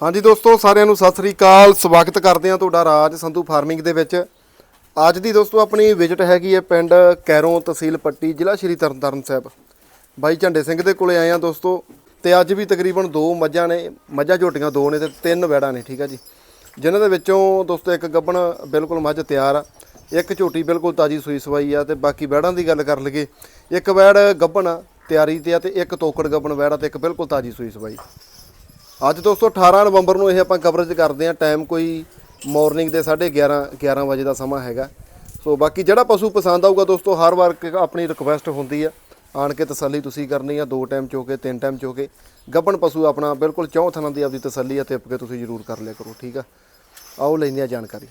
ਹਾਂਜੀ ਦੋਸਤੋ, ਸਾਰਿਆਂ ਨੂੰ ਸਤਿ ਸ੍ਰੀ ਅਕਾਲ। ਸਵਾਗਤ ਕਰਦੇ ਹਾਂ ਤੁਹਾਡਾ ਰਾਜ ਸੰਧੂ ਫਾਰਮਿੰਗ ਦੇ ਵਿੱਚ। ਅੱਜ ਦੀ ਦੋਸਤੋ, ਆਪਣੀ ਵਿਜ਼ਿਟ ਹੈਗੀ ਹੈ ਪਿੰਡ ਕੈਰੋਂ ਤਹਿਸੀਲ ਪੱਟੀ, ਜ਼ਿਲ੍ਹਾ ਸ਼੍ਰੀ ਤਰਨਤਾਰਨ ਸਾਹਿਬ। ਬਾਈ ਝੰਡੇ ਸਿੰਘ ਦੇ ਕੋਲੇ ਆਏ ਆ ਦੋਸਤੋ ਤੇ ਅੱਜ ਵੀ ਤਕਰੀਬਨ ਦੋ ਮੱਝਾਂ ਨੇ, ਮੱਝਾਂ ਝੋਟੀਆਂ ਦੋ ਨੇ ਤੇ ਤਿੰਨ ਵੈੜਾਂ ਨੇ, ਠੀਕ ਆ ਜੀ। ਜਿਨ੍ਹਾਂ ਦੇ ਵਿੱਚੋਂ ਦੋਸਤੋ, ਇੱਕ ਗੱਬਣ ਬਿਲਕੁਲ ਮੱਝ ਤਿਆਰ ਆ, ਇੱਕ ਝੋਟੀ ਬਿਲਕੁਲ ਤਾਜੀ ਸੂਈ ਸਵਾਈ ਆ ਤੇ ਬਾਕੀ ਵੈੜਾਂ ਦੀ ਗੱਲ ਕਰ ਲਈਏ, ਇੱਕ ਵੈੜ ਗੱਬਣ ਤਿਆਰੀ ਤੇ ਆ ਤੇ ਇੱਕ ਤੋਕੜ ਗੱਬਣ ਵੈੜ ਆ ਤੇ ਇੱਕ ਬਿਲਕੁਲ ਤਾਜੀ ਸੂਈ ਸਵਾਈ। ਅੱਜ ਦੋਸਤੋ 18 ਨਵੰਬਰ ਨੂੰ ਇਹ ਆਪਾਂ ਕਵਰੇਜ ਕਰਦੇ ਹਾਂ। ਟਾਈਮ ਕੋਈ ਮਾਰਨਿੰਗ ਦੇ 11:30 11 ਵਜੇ ਦਾ ਸਮਾਂ ਹੈਗਾ। ਸੋ ਬਾਕੀ ਜਿਹੜਾ ਪਸ਼ੂ ਪਸੰਦ ਆਊਗਾ ਦੋਸਤੋ, ਹਰ ਵਾਰ ਆਪਣੀ ਰਿਕੁਐਸਟ ਹੁੰਦੀ ਆ। ਆਣ ਕੇ ਤਸੱਲੀ ਤੁਸੀਂ ਕਰਨੀ ਆ, ਦੋ ਟਾਈਮ ਚੋਕੇ, ਤਿੰਨ ਟਾਈਮ ਚੋਕੇ। ਗੱਬਣ ਪਸ਼ੂ ਆਪਣਾ ਬਿਲਕੁਲ ਚੌਂ ਥਣਾਂ ਦੀ ਆਪਦੀ ਤਸੱਲੀ ਆ ਤਿੱਪ ਕੇ ਤੁਸੀਂ ਜ਼ਰੂਰ ਕਰ ਲਿਆ ਕਰੋ, ਠੀਕ ਆ? ਆਓ ਲੈਂਦੇ ਆ ਜਾਣਕਾਰੀ।